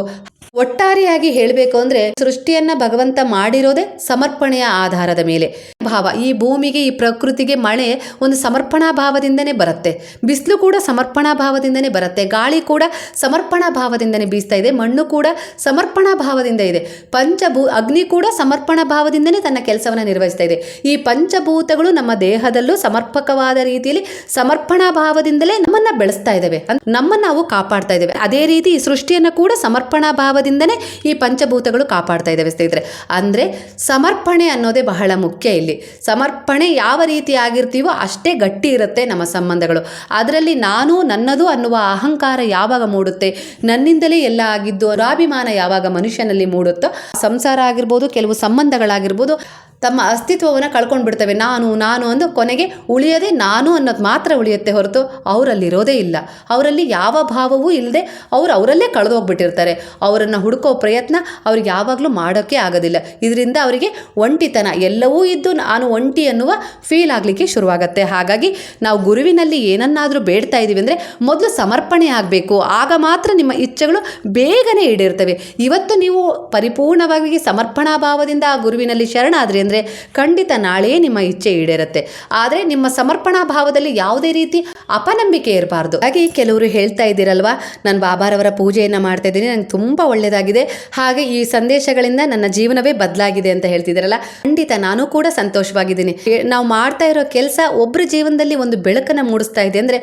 ಒಟ್ಟಾರೆಯಾಗಿ ಹೇಳಬೇಕು ಅಂದರೆ ಸೃಷ್ಟಿಯನ್ನ ಭಗವಂತ ಮಾಡಿರೋದೇ ಸಮರ್ಪಣೆಯ ಆಧಾರದ ಮೇಲೆ. ಭಾವ, ಈ ಭೂಮಿಗೆ, ಈ ಪ್ರಕೃತಿಗೆ ಮಳೆ ಒಂದು ಸಮರ್ಪಣಾ ಭಾವದಿಂದನೇ ಬರುತ್ತೆ. ಬಿಸಿಲು ಕೂಡ ಸಮರ್ಪಣಾ ಭಾವದಿಂದನೇ ಬರುತ್ತೆ. ಗಾಳಿ ಕೂಡ ಸಮರ್ಪಣಾ ಭಾವದಿಂದನೇ ಬೀಸ್ತಾ ಇದೆ. ಮಣ್ಣು ಕೂಡ ಸಮರ್ಪಣಾ ಭಾವದಿಂದ ಇದೆ. ಪಂಚಭೂ, ಅಗ್ನಿ ಕೂಡ ಸಮರ್ಪಣಾ ಭಾವದಿಂದನೇ ತನ್ನ ಕೆಲಸವನ್ನು ನಿರ್ವಹಿಸ್ತಾ ಇದೆ. ಈ ಪಂಚಭೂತಗಳು ನಮ್ಮ ದೇಹದಲ್ಲೂ ಸಮರ್ಪಕವಾದ ರೀತಿಯಲ್ಲಿ ಸಮರ್ಪಣಾ ಭಾವದಿಂದಲೇ ನಮ್ಮನ್ನ ಬೆಳೆಸ್ತಾ ಇದ್ದಾವೆ. ನಮ್ಮನ್ನ ಅವು ಕಾಪಾಡ್ತಾ ಇದ್ದಾವೆ. ಅದೇ ರೀತಿ ಈ ಸೃಷ್ಟಿಯನ್ನು ಕೂಡ ಸಮರ್ಪಣಾ ಭಾವದಿಂದನೇ ಈ ಪಂಚಭೂತಗಳು ಕಾಪಾಡ್ತಾ ಇದ್ದಾವೆ ಸ್ನೇಹಿತರೆ. ಅಂದರೆ ಸಮರ್ಪಣೆ ಅನ್ನೋದೇ ಬಹಳ ಮುಖ್ಯ ಇಲ್ಲಿ. ಸಮರ್ಪಣೆ ಯಾವ ರೀತಿ ಆಗಿರ್ತೀವೋ ಅಷ್ಟೇ ಗಟ್ಟಿ ಇರುತ್ತೆ ನಮ್ಮ ಸಂಬಂಧಗಳು. ಅದರಲ್ಲಿ ನಾನು ನನ್ನದು ಅನ್ನುವ ಅಹಂಕಾರ ಯಾವಾಗ ಮೂಡುತ್ತೆ? ನನ್ನಿಂದಲೇ ಎಲ್ಲ ಆಗಿದ್ದು, ರಾಭಿಮಾನ ಯಾವಾಗ ಮನುಷ್ಯನಲ್ಲಿ ಮೂಡುತ್ತೋ, ಸಂಸಾರ ಆಗಿರ್ಬೋದು, ಕೆಲವು ಸಂಬಂಧಗಳಾಗಿರ್ಬೋದು ತಮ್ಮ ಅಸ್ತಿತ್ವವನ್ನು ಕಳ್ಕೊಂಡು ಬಿಡ್ತವೆ ನಾನು ನಾನು ಅಂದು ಕೊನೆಗೆ ಉಳಿಯದೆ ನಾನು ಅನ್ನೋದು ಮಾತ್ರ ಉಳಿಯುತ್ತೆ ಹೊರತು ಅವರಲ್ಲಿರೋದೇ ಇಲ್ಲ. ಅವರಲ್ಲಿ ಯಾವ ಭಾವವೂ ಇಲ್ಲದೆ ಅವರು ಅವರಲ್ಲೇ ಕಳೆದೋಗ್ಬಿಟ್ಟಿರ್ತಾರೆ. ಅವರನ್ನು ಹುಡುಕೋ ಪ್ರಯತ್ನ ಅವ್ರಿಗೆ ಯಾವಾಗಲೂ ಮಾಡೋಕ್ಕೆ ಆಗೋದಿಲ್ಲ. ಇದರಿಂದ ಅವರಿಗೆ ಒಂಟಿತನ, ಎಲ್ಲವೂ ಇದ್ದು ನಾನು ಒಂಟಿ ಅನ್ನುವ ಫೀಲ್ ಆಗಲಿಕ್ಕೆ ಶುರುವಾಗುತ್ತೆ. ಹಾಗಾಗಿ ನಾವು ಗುರುವಿನಲ್ಲಿ ಏನನ್ನಾದರೂ ಬೇಡ್ತಾ ಇದ್ದೀವಿ ಅಂದರೆ ಮೊದಲು ಸಮರ್ಪಣೆ ಆಗಬೇಕು. ಆಗ ಮಾತ್ರ ನಿಮ್ಮ ಇಚ್ಛೆಗಳು ಬೇಗನೆ ಈಡೇರ್ತವೆ. ಇವತ್ತು ನೀವು ಪರಿಪೂರ್ಣವಾಗಿ ಸಮರ್ಪಣಾ ಭಾವದಿಂದ ಆ ಗುರುವಿನಲ್ಲಿ ಶರಣಾದ್ರಿ ಅಂದರೆ ಖಂಡಿತ ನಾಳೆಯೇ ನಿಮ್ಮ ಇಚ್ಛೆ ಈಡೇರುತ್ತೆ. ಆದರೆ ನಿಮ್ಮ ಸಮರ್ಪಣಾ ಭಾವದಲ್ಲಿ ಯಾವುದೇ ರೀತಿ ಅಪನಂಬಿಕೆ ಇರಬಾರ್ದು. ಹಾಗೆ ಕೆಲವರು ಹೇಳ್ತಾ ಇದ್ದೀರಲ್ವಾ, ನಾನು ಬಾಬಾರವರ ಪೂಜೆಯನ್ನು ಮಾಡ್ತಾ ಇದ್ದೀನಿ, ನಂಗೆ ತುಂಬ ಒಳ್ಳೆಯದಾಗಿದೆ ಹಾಗೆ ಈ ಸಂದೇಶಗಳಿಂದ ನನ್ನ ಜೀವನವೇ ಬದಲಾಗಿದೆ ಅಂತ ಹೇಳ್ತಿದ್ದೀರಲ್ಲ, ಖಂಡಿತ ನಾನು ಕೂಡ ಸಂತೋಷವಾಗಿದ್ದೀನಿ. ನಾವು ಮಾಡ್ತಾ ಇರೋ ಕೆಲಸ ಒಬ್ಬರ ಜೀವನದಲ್ಲಿ ಒಂದು ಬೆಳಕನ್ನು ಮೂಡಿಸ್ತಾ ಇದೆ ಅಂದರೆ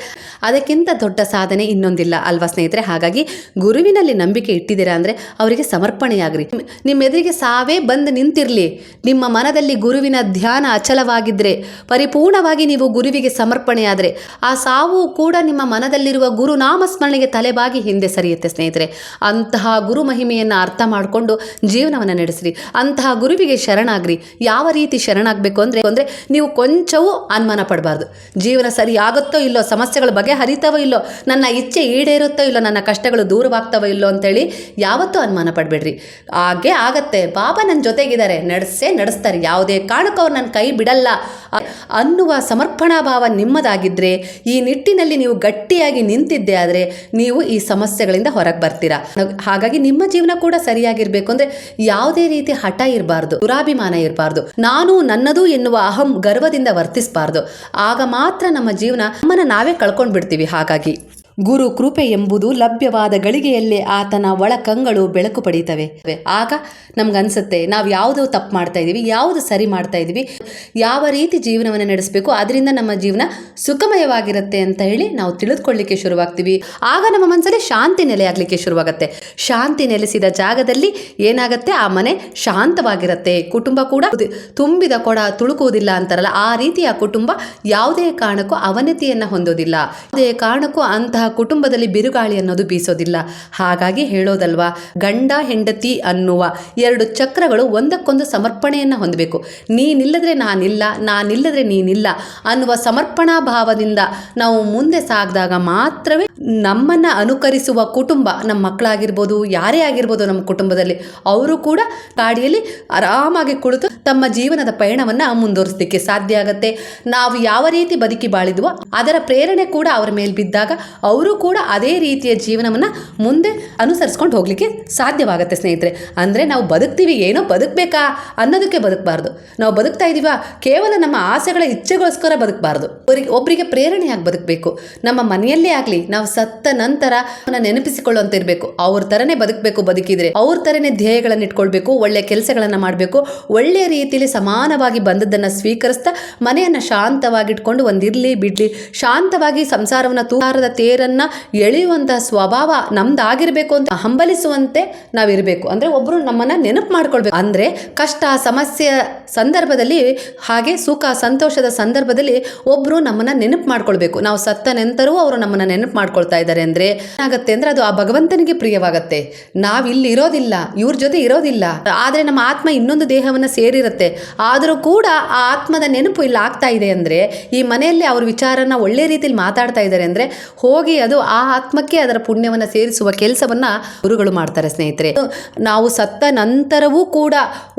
ಅದಕ್ಕಿಂತ ದೊಡ್ಡ ಸಾಧನೆ ಇನ್ನೊಂದಿಲ್ಲ ಅಲ್ವಾ ಸ್ನೇಹಿತರೆ? ಹಾಗಾಗಿ ಗುರುವಿನಲ್ಲಿ ನಂಬಿಕೆ ಇಟ್ಟಿದ್ದೀರಾ ಅಂದರೆ ಅವರಿಗೆ ಸಮರ್ಪಣೆಯಾಗ್ರಿ. ನಿಮ್ಮ ಎದುರಿಗೆ ಸಾವೇ ಬಂದು ನಿಂತಿರಲಿ. ನಿಮ್ಮ ಮನದಲ್ಲಿ ಗುರುವಿನ ಧ್ಯಾನ ಅಚಲವಾಗಿದ್ದರೆ ಪರಿಪೂರ್ಣವಾಗಿ ನೀವು ಗುರುವಿಗೆ ಸಮರ್ಪಣೆಯಾದರೆ, ಆ ಸಾವು ಕೂಡ ನಿಮ್ಮ ಮನದಲ್ಲಿರುವ ಗುರು ಸ್ಮರಣೆಗೆ ತಲೆಬಾಗಿ ಹಿಂದೆ ಸರಿಯುತ್ತೆ ಸ್ನೇಹಿತರೆ. ಅಂತಹ ಗುರು ಮಹಿಮೆಯನ್ನು ಅರ್ಥ ಮಾಡಿಕೊಂಡು ಜೀವನವನ್ನು ನಡೆಸ್ರಿ. ಅಂತಹ ಗುರುವಿಗೆ ಶರಣಾಗ್ರಿ. ಯಾವ ರೀತಿ ಶರಣಾಗಬೇಕು ಅಂದರೆ ಅಂದರೆ ನೀವು ಕೊಂಚವೂ ಅನುಮಾನ ಪಡಬಾರ್ದು. ಜೀವನ ಸರಿ ಆಗುತ್ತೋ ಇಲ್ಲೋ, ಸಮಸ್ಯೆಗಳ ಬಗೆಹರಿತವೋ ಇಲ್ಲೋ, ನನ್ನ ಇಚ್ಛೆ ಈಡೇರುತ್ತೋ ಇಲ್ಲೋ, ನನ್ನ ಕಷ್ಟಗಳು ದೂರವಾಗ್ತವೋ ಇಲ್ಲೋ ಅಂತೇಳಿ ಯಾವತ್ತೂ ಅನುಮಾನ ಪಡಬೇಡ್ರಿ. ಹಾಗೆ ಆಗತ್ತೆ. ಬಾಬಾ ನನ್ನ ಜೊತೆಗಿದ್ದಾರೆ. ನಡೆಸೇ ನಡೆಸ್ತಾರೆ ಯಾವುದೇ ಕಾರಣಕ್ಕೂ ನನ್ನ ಕೈ ಬಿಡಲ್ಲ. ಅನ್ನುವ ಸಮರ್ಪಣಾ ಭಾವ ನಿಮ್ಮದಾಗಿದ್ದರೆ ಈ ನಿಟ್ಟಿನಲ್ಲಿ ನೀವು ಗಟ್ಟಿಯಾಗಿ ನಿಂತಿದ್ದೆ ಆದರೆ ನೀವು ಈ ಸಮಸ್ಯೆಗಳಿಂದ ಹೊರಗೆ ಬರ್ತೀರಾ. ಹಾಗಾಗಿ ನಿಮ್ಮ ಜೀವನ ಕೂಡ ಸರಿಯಾಗಿರಬೇಕು ಅಂದರೆ ಯಾವುದೇ ರೀತಿ ಹಠ ಇರಬಾರ್ದು, ದುರಾಭಿಮಾನ ಇರಬಾರ್ದು. ನಾನು ನನ್ನದು ಎನ್ನುವ ಅಹಂ ಗರ್ವದಿಂದ ವರ್ತಿಸಬಾರ್ದು. ಆಗ ಮಾತ್ರ ನಮ್ಮ ಜೀವನ ನಮ್ಮನ್ನು ನಾವೇ ಕಳ್ಕೊಂಡು ಬಿಡ್ತೀವಿ ಹಾಗಾಗಿ. ಗುರು ಕೃಪೆ ಎಂಬುದು ಲಭ್ಯವಾದ ಗಳಿಗೆಯಲ್ಲೇ ಆತನ ಒಳ ಕಂಗಳು ಬೆಳಕು ಪಡೀತವೆ ಆಗ ನಮ್ಗನ್ಸುತ್ತೆ, ನಾವು ಯಾವುದು ತಪ್ಪು ಮಾಡ್ತಾ ಇದ್ದೀವಿ ಯಾವುದು ಸರಿ ಮಾಡ್ತಾ ಇದ್ದೀವಿ ಯಾವ ರೀತಿ ಜೀವನವನ್ನು ನಡೆಸಬೇಕು ಅದರಿಂದ ನಮ್ಮ ಜೀವನ ಸುಖಮಯವಾಗಿರುತ್ತೆ ಅಂತ ಹೇಳಿ ನಾವು ತಿಳಿದುಕೊಳ್ಳಿಕ್ಕೆ ಶುರುವಾಗ್ತೀವಿ. ಆಗ ನಮ್ಮ ಮನಸ್ಸಲ್ಲಿ ಶಾಂತಿ ನೆಲೆಯಾಗಲಿಕ್ಕೆ ಶುರುವಾಗುತ್ತೆ. ಶಾಂತಿ ನೆಲೆಸಿದ ಜಾಗದಲ್ಲಿ ಏನಾಗುತ್ತೆ? ಆ ಮನೆ ಶಾಂತವಾಗಿರುತ್ತೆ. ಕುಟುಂಬ ಕೂಡ ತುಂಬಿದ ಕೊಡ ತುಳುಕುವುದಿಲ್ಲ ಅಂತಾರಲ್ಲ, ಆ ರೀತಿ ಆ ಕುಟುಂಬ ಯಾವುದೇ ಕಾರಣಕ್ಕೂ ಅವನತಿಯನ್ನು ಹೊಂದೋದಿಲ್ಲ ಯಾವುದೇ ಕಾರಣಕ್ಕೂ ಅಂತಹ ಅಂತಹ ಕುಟುಂಬದಲ್ಲಿ ಬಿರುಗಾಳಿ ಅನ್ನೋದು ಬೀಸೋದಿಲ್ಲ. ಹಾಗಾಗಿ ಹೇಳೋದಲ್ವಾ, ಗಂಡ ಹೆಂಡತಿ ಅನ್ನುವ ಎರಡು ಚಕ್ರಗಳು ಒಂದಕ್ಕೊಂದು ಸಮರ್ಪಣೆಯನ್ನು ಹೊಂದಬೇಕು. ನೀನಿಲ್ಲದ್ರೆ ನಾನಿಲ್ಲ, ನಾನಿಲ್ಲದ್ರೆ ನೀನಿಲ್ಲ ಅನ್ನುವ ಸಮರ್ಪಣಾ ಭಾವದಿಂದ ನಾವು ಮುಂದೆ ಸಾಗಿದಾಗ ಮಾತ್ರವೇ ನಮ್ಮನ್ನು ಅನುಕರಿಸುವ ಕುಟುಂಬ ನಮ್ಮ ಮಕ್ಕಳಾಗಿರ್ಬೋದು, ಯಾರೇ ಆಗಿರ್ಬೋದು ನಮ್ಮ ಕುಟುಂಬದಲ್ಲಿ, ಅವರು ಕೂಡ ಗಾಡಿಯಲ್ಲಿ ಆರಾಮಾಗಿ ಕುಳಿತು ತಮ್ಮ ಜೀವನದ ಪಯಣವನ್ನು ಮುಂದುವರಿಸಲಿಕ್ಕೆ ಸಾಧ್ಯ ಆಗುತ್ತೆ. ನಾವು ಯಾವ ರೀತಿ ಬದುಕಿ ಬಾಳಿದ್ವೋ ಅದರ ಪ್ರೇರಣೆ ಕೂಡ ಅವರ ಮೇಲೆ ಬಿದ್ದಾಗ ಅವರು ಕೂಡ ಅದೇ ರೀತಿಯ ಜೀವನವನ್ನು ಮುಂದೆ ಅನುಸರಿಸ್ಕೊಂಡು ಹೋಗಲಿಕ್ಕೆ ಸಾಧ್ಯವಾಗುತ್ತೆ, ಸ್ನೇಹಿತರೆ. ಅಂದರೆ ನಾವು ಬದುಕ್ತೀವಿ, ಏನೋ ಬದುಕಬೇಕಾ ಅನ್ನೋದಕ್ಕೆ ಬದುಕಬಾರ್ದು. ನಾವು ಬದುಕ್ತಾ ಇದ್ದೀವ ಕೇವಲ ನಮ್ಮ ಆಸೆಗಳ ಇಚ್ಛೆಗೋಸ್ಕರ ಬದುಕಬಾರ್ದು. ಒಬ್ಬರಿಗೆ ಒಬ್ಬರಿಗೆ ಪ್ರೇರಣೆಯಾಗಿ ಬದುಕಬೇಕು. ನಮ್ಮ ಮನೆಯಲ್ಲೇ ಆಗಲಿ, ನಾವು ಸತ್ತ ನಂತರ ನೆನಪಿಸಿಕೊಳ್ಳುವಂತ ಇರಬೇಕು ಅವ್ರ ಥರನೇ ಬದುಕಬೇಕು ಬದುಕಿದ್ರೆ. ಅವ್ರ ಥರನೇ ಧ್ಯೇಯಗಳನ್ನು ಇಟ್ಕೊಳ್ಬೇಕು, ಒಳ್ಳೆ ಕೆಲಸಗಳನ್ನು ಮಾಡಬೇಕು. ಒಳ್ಳೆಯ ರೀತಿಯಲ್ಲಿ ಸಮಾನವಾಗಿ ಬಂದದ್ದನ್ನು ಸ್ವೀಕರಿಸ್ತಾ ಮನೆಯನ್ನು ಶಾಂತವಾಗಿಟ್ಕೊಂಡು ಒಂದಿರಲಿ, ಬಿಡಲಿ. ಶಾಂತವಾಗಿ ಸಂಸಾರವನ್ನು ತೂಕಾರದ ತೇರನ್ನ ಎಳೆಯುವಂತಹ ಸ್ವಭಾವ ನಮ್ದಾಗಿರ್ಬೇಕು ಅಂತ ಹಂಬಲಿಸುವಂತೆ ನಾವಿರಬೇಕು. ಅಂದರೆ ಒಬ್ಬರು ನಮ್ಮನ್ನ ನೆನಪು ಮಾಡ್ಕೊಳ್ಬೇಕು. ಅಂದರೆ ಕಷ್ಟ, ಸಮಸ್ಯೆ ಸಂದರ್ಭದಲ್ಲಿ ಹಾಗೆ ಸುಖ, ಸಂತೋಷದ ಸಂದರ್ಭದಲ್ಲಿ ಒಬ್ಬರು ನಮ್ಮನ್ನ ನೆನಪು ಮಾಡ್ಕೊಳ್ಬೇಕು. ನಾವು ಸತ್ತ ನೆಂತರೂ ಅವರು ನಮ್ಮನ್ನ ನೆನಪು ಮಾಡ್ಕೊಳ್ತಾ ಇದ್ದಾರೆ ಅಂದರೆ ಏನಾಗುತ್ತೆ ಅಂದರೆ ಅದು ಆ ಭಗವಂತನಿಗೆ ಪ್ರಿಯವಾಗತ್ತೆ. ನಾವು ಇಲ್ಲಿ ಇರೋದಿಲ್ಲ, ಇವ್ರ ಜೊತೆ ಇರೋದಿಲ್ಲ. ಆದರೆ ನಮ್ಮ ಆತ್ಮ ಇನ್ನೊಂದು ದೇಹವನ್ನು ಸೇರಿರುತ್ತೆ. ಆದರೂ ಕೂಡ ಆ ಆತ್ಮದ ನೆನಪು ಇಲ್ಲಿ ಆಗ್ತಾ ಇದೆ ಅಂದರೆ ಈ ಮನೆಯಲ್ಲಿ ಅವ್ರ ವಿಚಾರನ ಒಳ್ಳೆ ರೀತಿಯಲ್ಲಿ ಮಾತಾಡ್ತಾ ಇದ್ದಾರೆ ಅಂದರೆ ಹೋಗಿ ಅದು ಆ ಆತ್ಮಕ್ಕೆ ಅದರ ಪುಣ್ಯವನ್ನು ಸೇರಿಸುವ ಕೆಲಸವನ್ನು ಗುರುಗಳು ಮಾಡ್ತಾರೆ ಸ್ನೇಹಿತರೆ. ನಾವು ಸತ್ತ ನಂತರವೂ ಕೂಡ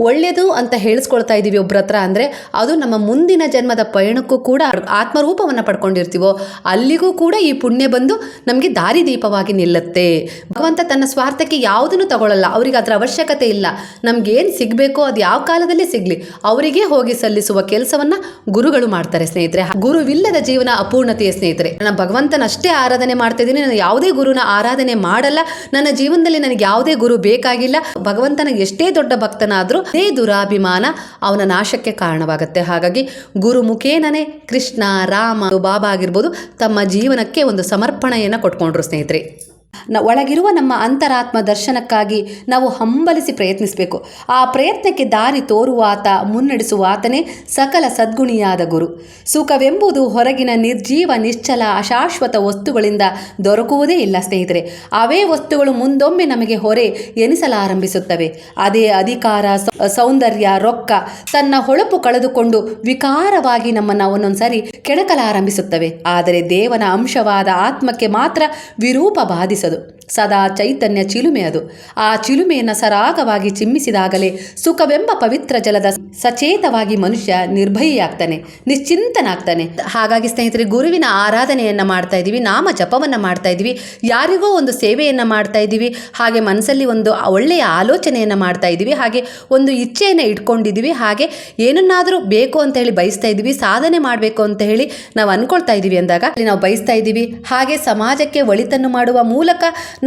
ಒಳ್ಳೆಯದು ಅಂತ ಹೇಳಿಸ್ಕೊಳ್ತಾ ಇದ್ದೀವಿ ಒಬ್ಬರ ಹತ್ರ ಅಂದರೆ ಅದು ನಮ್ಮ ಮುಂದಿನ ಜನ್ಮದ ಪಯಣಕ್ಕೂ ಕೂಡ ಆತ್ಮರೂಪವನ್ನು ಪಡ್ಕೊಂಡಿರ್ತೀವೋ, ಅಲ್ಲಿಗೂ ಕೂಡ ಈ ಪುಣ್ಯ ಬಂದು ನಮಗೆ ದಾರಿದೀಪವಾಗಿ ನಿಲ್ಲುತ್ತೆ. ಭಗವಂತ ತನ್ನ ಸ್ವಾರ್ಥಕ್ಕೆ ಯಾವುದನ್ನು ತಗೊಳ್ಳಲ್ಲ ಅವರಿಗೆ ಅದರ ಅವಶ್ಯಕತೆ ಇಲ್ಲ. ನಮ್ಗೇನು ಸಿಗಬೇಕೋ ಅದು ಯಾವ ಕಾಲದಲ್ಲಿ ಸಿಗಲಿ, ಅವರಿಗೆ ಹೋಗಿ ಸಲ್ಲಿಸುವ ಕೆಲಸವನ್ನ ಗುರುಗಳು ಮಾಡ್ತಾರೆ ಸ್ನೇಹಿತರೆ. ಗುರುವಿಲ್ಲದ ಜೀವನ ಅಪೂರ್ಣತೆಯ ಸ್ನೇಹಿತರೆ. ಭಗವಂತನಷ್ಟೇ ಆರಾಧನೆ ಮಾಡ್ತಾ ಇದ್ದೀನಿ. ನಾನು ಯಾವುದೇ ಗುರುನ ಆರಾಧನೆ ಮಾಡಲ್ಲ. ನನ್ನ ಜೀವನದಲ್ಲಿ ನನಗೆ ಯಾವುದೇ ಗುರು ಬೇಕಾಗಿಲ್ಲ. ಭಗವಂತನ ಎಷ್ಟೇ ದೊಡ್ಡ ಭಕ್ತನಾದರೂ ಅದೇ ದುರಾಭಿಮಾನ ಅವನ ನಾಶಕ್ಕೆ ಕಾರಣವಾಗುತ್ತೆ. ಹಾಗಾಗಿ ಗುರು ಮುಖೇನೇ ಕೃಷ್ಣ, ರಾಮ, ಬಾಬಾ ಆಗಿರ್ಬೋದು ತಮ್ಮ ಜೀವನಕ್ಕೆ ಒಂದು ಸಮರ್ಪಣೆಯನ್ನು ಕೊಟ್ಕೊಂಡ್ರು ಸ್ನೇಹಿತರೆ. ನ ಒಳಗಿರುವ ನಮ್ಮ ಅಂತರಾತ್ಮ ದರ್ಶನಕ್ಕಾಗಿ ನಾವು ಹಂಬಲಿಸಿ ಪ್ರಯತ್ನಿಸಬೇಕು. ಆ ಪ್ರಯತ್ನಕ್ಕೆ ದಾರಿ ತೋರುವ ಆತ ಮುನ್ನಡೆಸುವ ಆತನೇ ಸಕಲ ಸದ್ಗುಣಿಯಾದ ಗುರು. ಸುಖವೆಂಬುದು ಹೊರಗಿನ ನಿರ್ಜೀವ, ನಿಶ್ಚಲ, ಅಶಾಶ್ವತ ವಸ್ತುಗಳಿಂದ ದೊರಕುವುದೇ ಇಲ್ಲ ಸ್ನೇಹಿತರೆ. ಅವೇ ವಸ್ತುಗಳು ಮುಂದೊಮ್ಮೆ ನಮಗೆ ಹೊರೆ ಎನಿಸಲಾರಂಭಿಸುತ್ತವೆ. ಅದೇ ಅಧಿಕಾರ ಸೌಂದರ್ಯ, ರೊಕ್ಕ ತನ್ನ ಹೊಳಪು ಕಳೆದುಕೊಂಡು ವಿಕಾರವಾಗಿ ನಮ್ಮನ್ನು ಒಂದೊಂದ್ಸರಿ ಕೆಣಕಲಾರಂಭಿಸುತ್ತವೆ. ಆದರೆ ದೇವನ ಅಂಶವಾದ ಆತ್ಮಕ್ಕೆ ಮಾತ್ರ ವಿರೂಪ ಬಾಧಿಸದು ಸದಾ ಚೈತನ್ಯ ಚಿಲುಮೆ ಅದು. ಆ ಚಿಲುಮೆಯನ್ನು ಸರಾಗವಾಗಿ ಚಿಮ್ಮಿಸಿದಾಗಲೇ ಸುಖವೆಂಬ ಪವಿತ್ರ ಜಲದ ಸಚೇತವಾಗಿ ಮನುಷ್ಯ ನಿರ್ಭಯಿಯಾಗ್ತಾನೆ, ನಿಶ್ಚಿಂತನಾಗ್ತಾನೆ. ಹಾಗಾಗಿ ಸ್ನೇಹಿತರೆ, ಗುರುವಿನ ಆರಾಧನೆಯನ್ನು ಮಾಡ್ತಾ ಇದ್ದೀವಿ, ನಾಮ ಜಪವನ್ನು ಮಾಡ್ತಾ ಇದ್ದೀವಿ, ಯಾರಿಗೋ ಒಂದು ಸೇವೆಯನ್ನು ಮಾಡ್ತಾ ಇದ್ದೀವಿ, ಹಾಗೆ ಮನಸ್ಸಲ್ಲಿ ಒಂದು ಒಳ್ಳೆಯ ಆಲೋಚನೆಯನ್ನು ಮಾಡ್ತಾ ಇದ್ದೀವಿ, ಹಾಗೆ ಒಂದು ಇಚ್ಛೆಯನ್ನು ಇಟ್ಕೊಂಡಿದ್ದೀವಿ, ಹಾಗೆ ಏನನ್ನಾದರೂ ಬೇಕು ಅಂತ ಹೇಳಿ ಬಯಸ್ತಾ ಇದ್ದೀವಿ, ಸಾಧನೆ ಮಾಡಬೇಕು ಅಂತ ಹೇಳಿ ನಾವು ಅನ್ಕೊಳ್ತಾ ಇದ್ದೀವಿ ಅಂದಾಗ, ನಾವು ಬಯಸ್ತಾ ಇದ್ದೀವಿ, ಹಾಗೆ ಸಮಾಜಕ್ಕೆ ಒಳಿತನ್ನು ಮಾಡುವ ಮೂಲಕ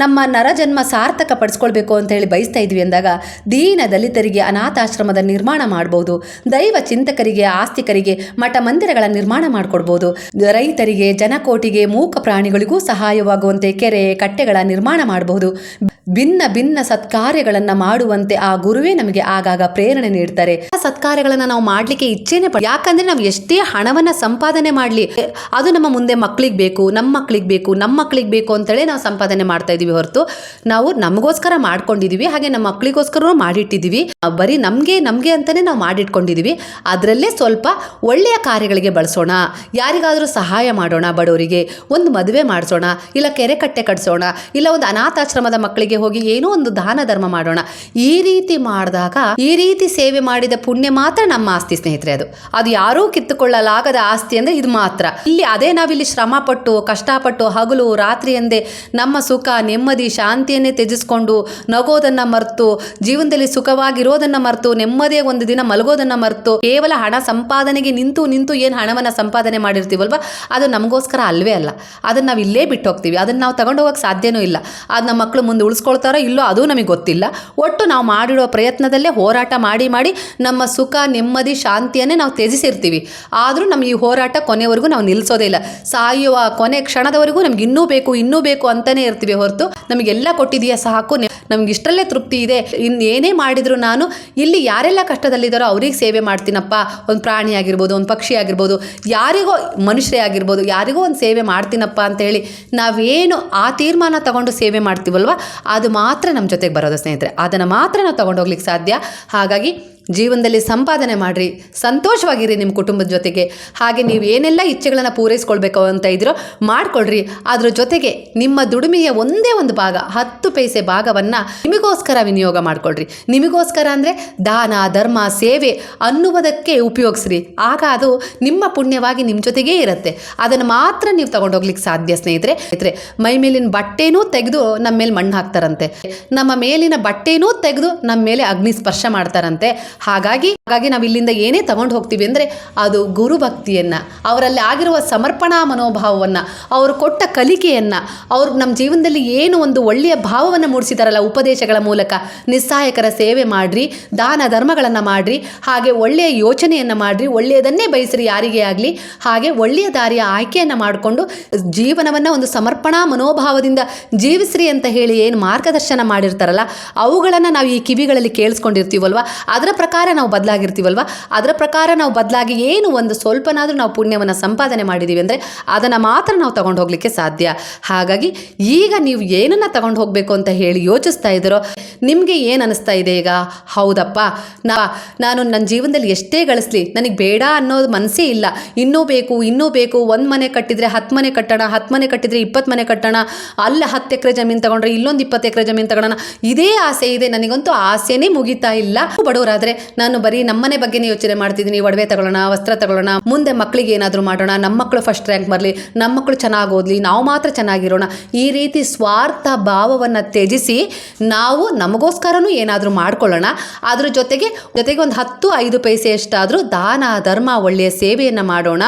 ನಮ್ಮ ನರಜನ್ಮ ಸಾರ್ಥಕ ಪಡಿಸ್ಕೊಳ್ಬೇಕು ಅಂತ ಹೇಳಿ ಬಯಸ್ತಾ ಇದ್ವಿ ಅಂದಾಗ ದೀನ ದಲಿತರಿಗೆ ಅನಾಥಾಶ್ರಮದ ನಿರ್ಮಾಣ ಮಾಡಬಹುದು ದೈವ ಚಿಂತಕರಿಗೆ, ಆಸ್ತಿಕರಿಗೆ ಮಠ ಮಂದಿರಗಳ ನಿರ್ಮಾಣ ಮಾಡಿಕೊಡ್ಬೋದು, ರೈತರಿಗೆ, ಜನಕೋಟಿಗೆ ಮೂಕ ಪ್ರಾಣಿಗಳಿಗೂ ಸಹಾಯವಾಗುವಂತೆ ಕೆರೆ, ಕಟ್ಟೆಗಳ ನಿರ್ಮಾಣ ಮಾಡಬಹುದು ಭಿನ್ನ ಭಿನ್ನ ಸತ್ಕಾರ್ಯಗಳನ್ನು ಮಾಡುವಂತೆ ಆ ಗುರುವೇ ನಮಗೆ ಆಗಾಗ ಪ್ರೇರಣೆ ನೀಡ್ತಾರೆ. ಆ ಸತ್ಕಾರ್ಯಗಳನ್ನು ನಾವು ಮಾಡಲಿಕ್ಕೆ ಇಚ್ಛೆನೆ ಪಡ, ಯಾಕಂದ್ರೆ ನಾವು ಎಷ್ಟೇ ಹಣವನ್ನ ಸಂಪಾದನೆ ಮಾಡಲಿ, ಅದು ನಮ್ಮ ಮುಂದೆ ಮಕ್ಕಳಿಗೆ ಬೇಕು ನಮ್ಮ ಮಕ್ಕಳಿಗೆ ಬೇಕು ನಮ್ಮ ಮಕ್ಕಳಿಗೆ ಬೇಕು ಅಂತೇಳಿ ನಾವು ಸಂಪಾದನೆ ಮಾಡ್ತಾ ಇದೀವಿ ಹೊರತು ನಾವು ನಮಗೋಸ್ಕರ ಮಾಡ್ಕೊಂಡಿದೀವಿ ಹಾಗೆ ನಮ್ಮ ಮಕ್ಕಳಿಗೋಸ್ಕರ ಮಾಡಿಟ್ಟಿದ್ದೀವಿ ಆ, ಬರೀ ನಮಗೆ ನಮಗೆ ಅಂತಾನೆ ನಾವು ಮಾಡಿಟ್ಕೊಂಡಿದೀವಿ. ಅದರಲ್ಲೇ ಸ್ವಲ್ಪ ಒಳ್ಳೆಯ ಕಾರ್ಯಗಳಿಗೆ ಬಳಸೋಣ. ಯಾರಿಗಾದರೂ ಸಹಾಯ ಮಾಡೋಣ ಬಡವರಿಗೆ. ಒಂದು ಮದುವೆ ಮಾಡಿಸೋಣ ಇಲ್ಲ ಕೆರೆ ಕಟ್ಟೆ ಕಟ್ಸೋಣ ಇಲ್ಲ ಒಂದು ಅನಾಥಾಶ್ರಮದ ಮಕ್ಕಳಿಗೆ ಹೋಗಿ ಏನೋ ಒಂದು ದಾನ ಧರ್ಮ ಮಾಡೋಣ. ಈ ರೀತಿ ಮಾಡಿದಾಗ ಈ ರೀತಿ ಸೇವೆ ಮಾಡಿದ ಪುಣ್ಯ ಮಾತ್ರ ನಮ್ಮ ಆಸ್ತಿ ಸ್ನೇಹಿತರೆ ಅದು. ಅದು ಯಾರೂ ಕಿತ್ತುಕೊಳ್ಳಲಾಗದ ಆಸ್ತಿ ಅಂದ್ರೆ ಇದು ಮಾತ್ರ. ಇಲ್ಲಿ ಅದೇ ನಾವಿಲ್ಲಿ ಶ್ರಮ ಪಟ್ಟು ಕಷ್ಟಪಟ್ಟು ಹಗಲು ರಾತ್ರಿ ಎಂದೇ ನಮ್ಮ ಸುಖ, ನೆಮ್ಮದಿ, ಶಾಂತಿಯನ್ನೇ ತ್ಯಜಿಸ್ಕೊಂಡು ನಗೋದನ್ನ ಮರೆತು, ಜೀವನದಲ್ಲಿ ಸುಖವಾಗಿರೋದನ್ನ ಮರೆತು ನೆಮ್ಮದಿಯ ಒಂದು ದಿನ ಮಲಗೋದನ್ನ ಮರೆತು, ಕೇವಲ ಹಣ ಸಂಪಾದನೆಗೆ ನಿಂತು ನಿಂತು ಏನು ಹಣವನ್ನು ಸಂಪಾದನೆ ಮಾಡಿರ್ತೀವಲ್ವ? ಅದು ನಮಗೋಸ್ಕರ ಅಲ್ವೇ ಅಲ್ಲ. ಅದನ್ನ ನಾವು ಇಲ್ಲೇ ಬಿಟ್ಟು ಹೋಗ್ತೀವಿ ಅದನ್ನ ನಾವು ತಗೊಂಡು ಹೋಗಕ್ಕೆ ಸಾಧ್ಯನೂ ಇಲ್ಲ. ಅದು ನಮ್ಮ ಮಕ್ಕಳು ಮುಂದೆ ಉಳಿಸ್ಕೊಳ್ತಾರೋ ಇಲ್ಲೋ ಅದು ನಮಗೆ ಗೊತ್ತಿಲ್ಲ. ಒಟ್ಟು ನಾವು ಮಾಡಿರೋ ಪ್ರಯತ್ನದಲ್ಲೇ ಹೋರಾಟ ಮಾಡಿ ಮಾಡಿ ನಮ್ಮ ಸುಖ, ನೆಮ್ಮದಿ, ಶಾಂತಿಯನ್ನೇ ನಾವು ತ್ಯಜಿಸಿರ್ತೀವಿ. ಆದರೂ ನಮ್ಮ ಈ ಹೋರಾಟ ಕೊನೆವರೆಗೂ ನಾವು ನಿಲ್ಲಿಸೋದೇ ಇಲ್ಲ. ಸಾಯುವ ಕೊನೆ ಕ್ಷಣದವರೆಗೂ ನಮ್ಗೆ ಇನ್ನೂ ಬೇಕು ಇನ್ನೂ ಬೇಕು ಅಂತಲೇ ಇರ್ತೀವಿ ಹೊರತು ನಮಗೆಲ್ಲ ಕೊಟ್ಟಿದೆಯಾ ಸಾಕು ನಮ್ಗೆ ಇಷ್ಟರಲ್ಲೇ ತೃಪ್ತಿ ಇದೆ. ಇನ್ನು ಏನೇ ಮಾಡಿದ್ರು ನಾನು, ಇಲ್ಲಿ ಯಾರೆಲ್ಲ ಕಷ್ಟದಲ್ಲಿದ್ದಾರೋ ಅವ್ರಿಗೆ ಸೇವೆ ಮಾಡ್ತೀನಪ್ಪ. ಒಂದು ಪ್ರಾಣಿ ಆಗಿರ್ಬೋದು, ಒಂದು ಪಕ್ಷಿ ಆಗಿರ್ಬೋದು, ಯಾರಿಗೋ ಮನುಷ್ಯರೇ ಆಗಿರ್ಬೋದು, ಯಾರಿಗೋ ಒಂದು ಸೇವೆ ಮಾಡ್ತೀನಪ್ಪ ಅಂತ ಹೇಳಿ ನಾವೇನು ಆ ತೀರ್ಮಾನ ತಗೊಂಡು ಸೇವೆ ಮಾಡ್ತೀವಲ್ವ? ಅದು ಮಾತ್ರ ನಮ್ಮ ಜೊತೆಗೆ ಬರೋದು ಸ್ನೇಹಿತರೆ. ಅದನ್ನು ಮಾತ್ರ ನಾವು ತೊಗೊಂಡೋಗ್ಲಿಕ್ಕೆ ಸಾಧ್ಯ. ಹಾಗಾಗಿ ಜೀವನದಲ್ಲಿ ಸಂಪಾದನೆ ಮಾಡಿರಿ, ಸಂತೋಷವಾಗಿರಿ ನಿಮ್ಮ ಕುಟುಂಬದ ಜೊತೆಗೆ. ಹಾಗೆ ನೀವು ಏನೆಲ್ಲ ಇಚ್ಛೆಗಳನ್ನು ಪೂರೈಸ್ಕೊಳ್ಬೇಕು ಅಂತ ಇದ್ರೋ ಮಾಡ್ಕೊಳ್ರಿ. ಅದರ ಜೊತೆಗೆ ನಿಮ್ಮ ದುಡಿಮೆಯ ಒಂದೇ ಒಂದು ಭಾಗ, ಹತ್ತು ಪೈಸೆ ಭಾಗವನ್ನು ನಿಮಗೋಸ್ಕರ ವಿನಿಯೋಗ ಮಾಡ್ಕೊಳ್ರಿ. ನಿಮಗೋಸ್ಕರ ಅಂದರೆ ದಾನ, ಧರ್ಮ, ಸೇವೆ ಅನ್ನುವುದಕ್ಕೆ ಉಪಯೋಗಿಸ್ರಿ. ಆಗ ಅದು ನಿಮ್ಮ ಪುಣ್ಯವಾಗಿ ನಿಮ್ಮ ಜೊತೆಗೇ ಇರುತ್ತೆ. ಅದನ್ನು ಮಾತ್ರ ನೀವು ತಗೊಂಡೋಗ್ಲಿಕ್ಕೆ ಸಾಧ್ಯ ಸ್ನೇಹಿತರೆ. ಸ್ನೇಹಿತರೆ, ಮೈ ಮೇಲಿನ ಬಟ್ಟೆನೂ ತೆಗೆದು ನಮ್ಮ ಮೇಲೆ ಮಣ್ಣು ಹಾಕ್ತಾರಂತೆ. ನಮ್ಮ ಮೇಲಿನ ಬಟ್ಟೆನೂ ತೆಗೆದು ನಮ್ಮ ಮೇಲೆ ಅಗ್ನಿ ಸ್ಪರ್ಶ ಮಾಡ್ತಾರಂತೆ. ಹಾಗಾಗಿ ಹಾಗಾಗಿ ನಾವು ಇಲ್ಲಿಂದ ಏನೇ ತಗೊಂಡು ಹೋಗ್ತೀವಿ ಅಂದರೆ ಅದು ಗುರು ಭಕ್ತಿಯನ್ನು ಅವರಲ್ಲಿ ಆಗಿರುವ ಸಮರ್ಪಣಾ ಮನೋಭಾವವನ್ನು, ಅವರು ಕೊಟ್ಟ ಕಲಿಕೆಯನ್ನು, ಅವರು ನಮ್ಮ ಜೀವನದಲ್ಲಿ ಏನು ಒಂದು ಒಳ್ಳೆಯ ಭಾವವನ್ನು ಮೂಡಿಸಿದಾರಲ್ಲ ಉಪದೇಶಗಳ ಮೂಲಕ, ನಿಸ್ಸಹಾಯಕರ ಸೇವೆ ಮಾಡಿರಿ, ದಾನ ಧರ್ಮಗಳನ್ನು ಮಾಡಿರಿ, ಹಾಗೆ ಒಳ್ಳೆಯ ಯೋಚನೆಯನ್ನು ಮಾಡಿರಿ, ಒಳ್ಳೆಯದನ್ನೇ ಬಯಸಿರಿ ಯಾರಿಗೇ ಆಗಲಿ, ಹಾಗೆ ಒಳ್ಳೆಯ ದಾರಿಯ ಆಯ್ಕೆಯನ್ನು ಮಾಡಿಕೊಂಡು ಜೀವನವನ್ನು ಒಂದು ಸಮರ್ಪಣಾ ಮನೋಭಾವದಿಂದ ಜೀವಿಸ್ರಿ ಅಂತ ಹೇಳಿ ಏನು ಮಾರ್ಗದರ್ಶನ ಮಾಡಿರ್ತಾರಲ್ಲ, ಅವುಗಳನ್ನು ನಾವು ಈ ಕಿವಿಗಳಲ್ಲಿ ಕೇಳಿಸ್ಕೊಂಡಿರ್ತೀವಲ್ವ? ಅದರ ಪ್ರಕಾರ ನಾವು ಬದಲಾಗಿರ್ತೀವಲ್ವ? ಅದರ ಪ್ರಕಾರ ನಾವು ಬದಲಾಗಿ ಏನು ಒಂದು ಸ್ವಲ್ಪನಾದರೂ ನಾವು ಪುಣ್ಯವನ್ನು ಸಂಪಾದನೆ ಮಾಡಿದ್ದೀವಿ ಅಂದರೆ ಅದನ್ನು ಮಾತ್ರ ನಾವು ತಗೊಂಡು ಹೋಗಲಿಕ್ಕೆ ಸಾಧ್ಯ. ಹಾಗಾಗಿ ಈಗ ನೀವು ಏನನ್ನು ತಗೊಂಡು ಹೋಗಬೇಕು ಅಂತ ಹೇಳಿ ಯೋಚಿಸ್ತಾ ಇದ್ದರೋ, ನಿಮಗೆ ಏನು ಅನಿಸ್ತಾ ಇದೆ ಈಗ? ಹೌದಪ್ಪ. ನಾ, ನಾನು ನನ್ನ ಜೀವನದಲ್ಲಿ ಎಷ್ಟೇ ಗಳಿಸ್ಲಿ, ನನಗೆ ಬೇಡ ಅನ್ನೋದು ಮನಸ್ಸೇ ಇಲ್ಲ. ಇನ್ನೂ ಬೇಕು ಇನ್ನೂ ಬೇಕು, ಒಂದು ಮನೆ ಕಟ್ಟಿದರೆ ಹತ್ತು ಮನೆ ಕಟ್ಟೋಣ, ಹತ್ತು ಮನೆ ಕಟ್ಟಿದರೆ ಇಪ್ಪತ್ತು ಮನೆ ಕಟ್ಟೋಣ, ಅಲ್ಲ ಹತ್ತು ಎಕರೆ ಜಮೀನು ತಗೊಂಡ್ರೆ ಇಲ್ಲೊಂದು ಇಪ್ಪತ್ತು ಎಕರೆ ಜಮೀನು ತಗೊಳ್ಳೋಣ ಇದೇ ಆಸೆ ಇದೆ, ನನಗಂತೂ ಆಸೆನೇ ಮುಗಿತಾ ಇಲ್ಲ. ಬಡವರಾದರೆ ನಾನು ಬರೀ ನಮ್ಮನೆ ಬಗ್ಗೆನೇ ಯೋಚನೆ ಮಾಡ್ತಿದ್ದೀನಿ, ಒಡವೆ ತಗೊಳ್ಳೋಣ, ವಸ್ತ್ರ ತಗೊಳ್ಳೋಣ, ಮುಂದೆ ಮಕ್ಕಳಿಗೆ ಏನಾದರೂ ಮಾಡೋಣ ನಮ್ಮ ಮಕ್ಕಳು ಫಸ್ಟ್ ರ್ಯಾಂಕ್ ಬರಲಿ ನಮ್ಮ ಮಕ್ಕಳು ಚೆನ್ನಾಗಿ ಓದಲಿ, ನಾವು ಮಾತ್ರ ಚೆನ್ನಾಗಿರೋಣ. ಈ ರೀತಿ ಸ್ವಾರ್ಥ ಭಾವವನ್ನು ತ್ಯಜಿಸಿ ನಾವು ನಮಗೋಸ್ಕರನೂ ಏನಾದರೂ ಮಾಡ್ಕೊಳ್ಳೋಣ. ಅದ್ರ ಜೊತೆಗೆ ಜೊತೆಗೆ ಒಂದು ಹತ್ತು, ಐದು ಪೈಸೆ ಎಷ್ಟಾದರೂ ದಾನ, ಧರ್ಮ, ಒಳ್ಳೆಯ ಸೇವೆಯನ್ನು ಮಾಡೋಣ.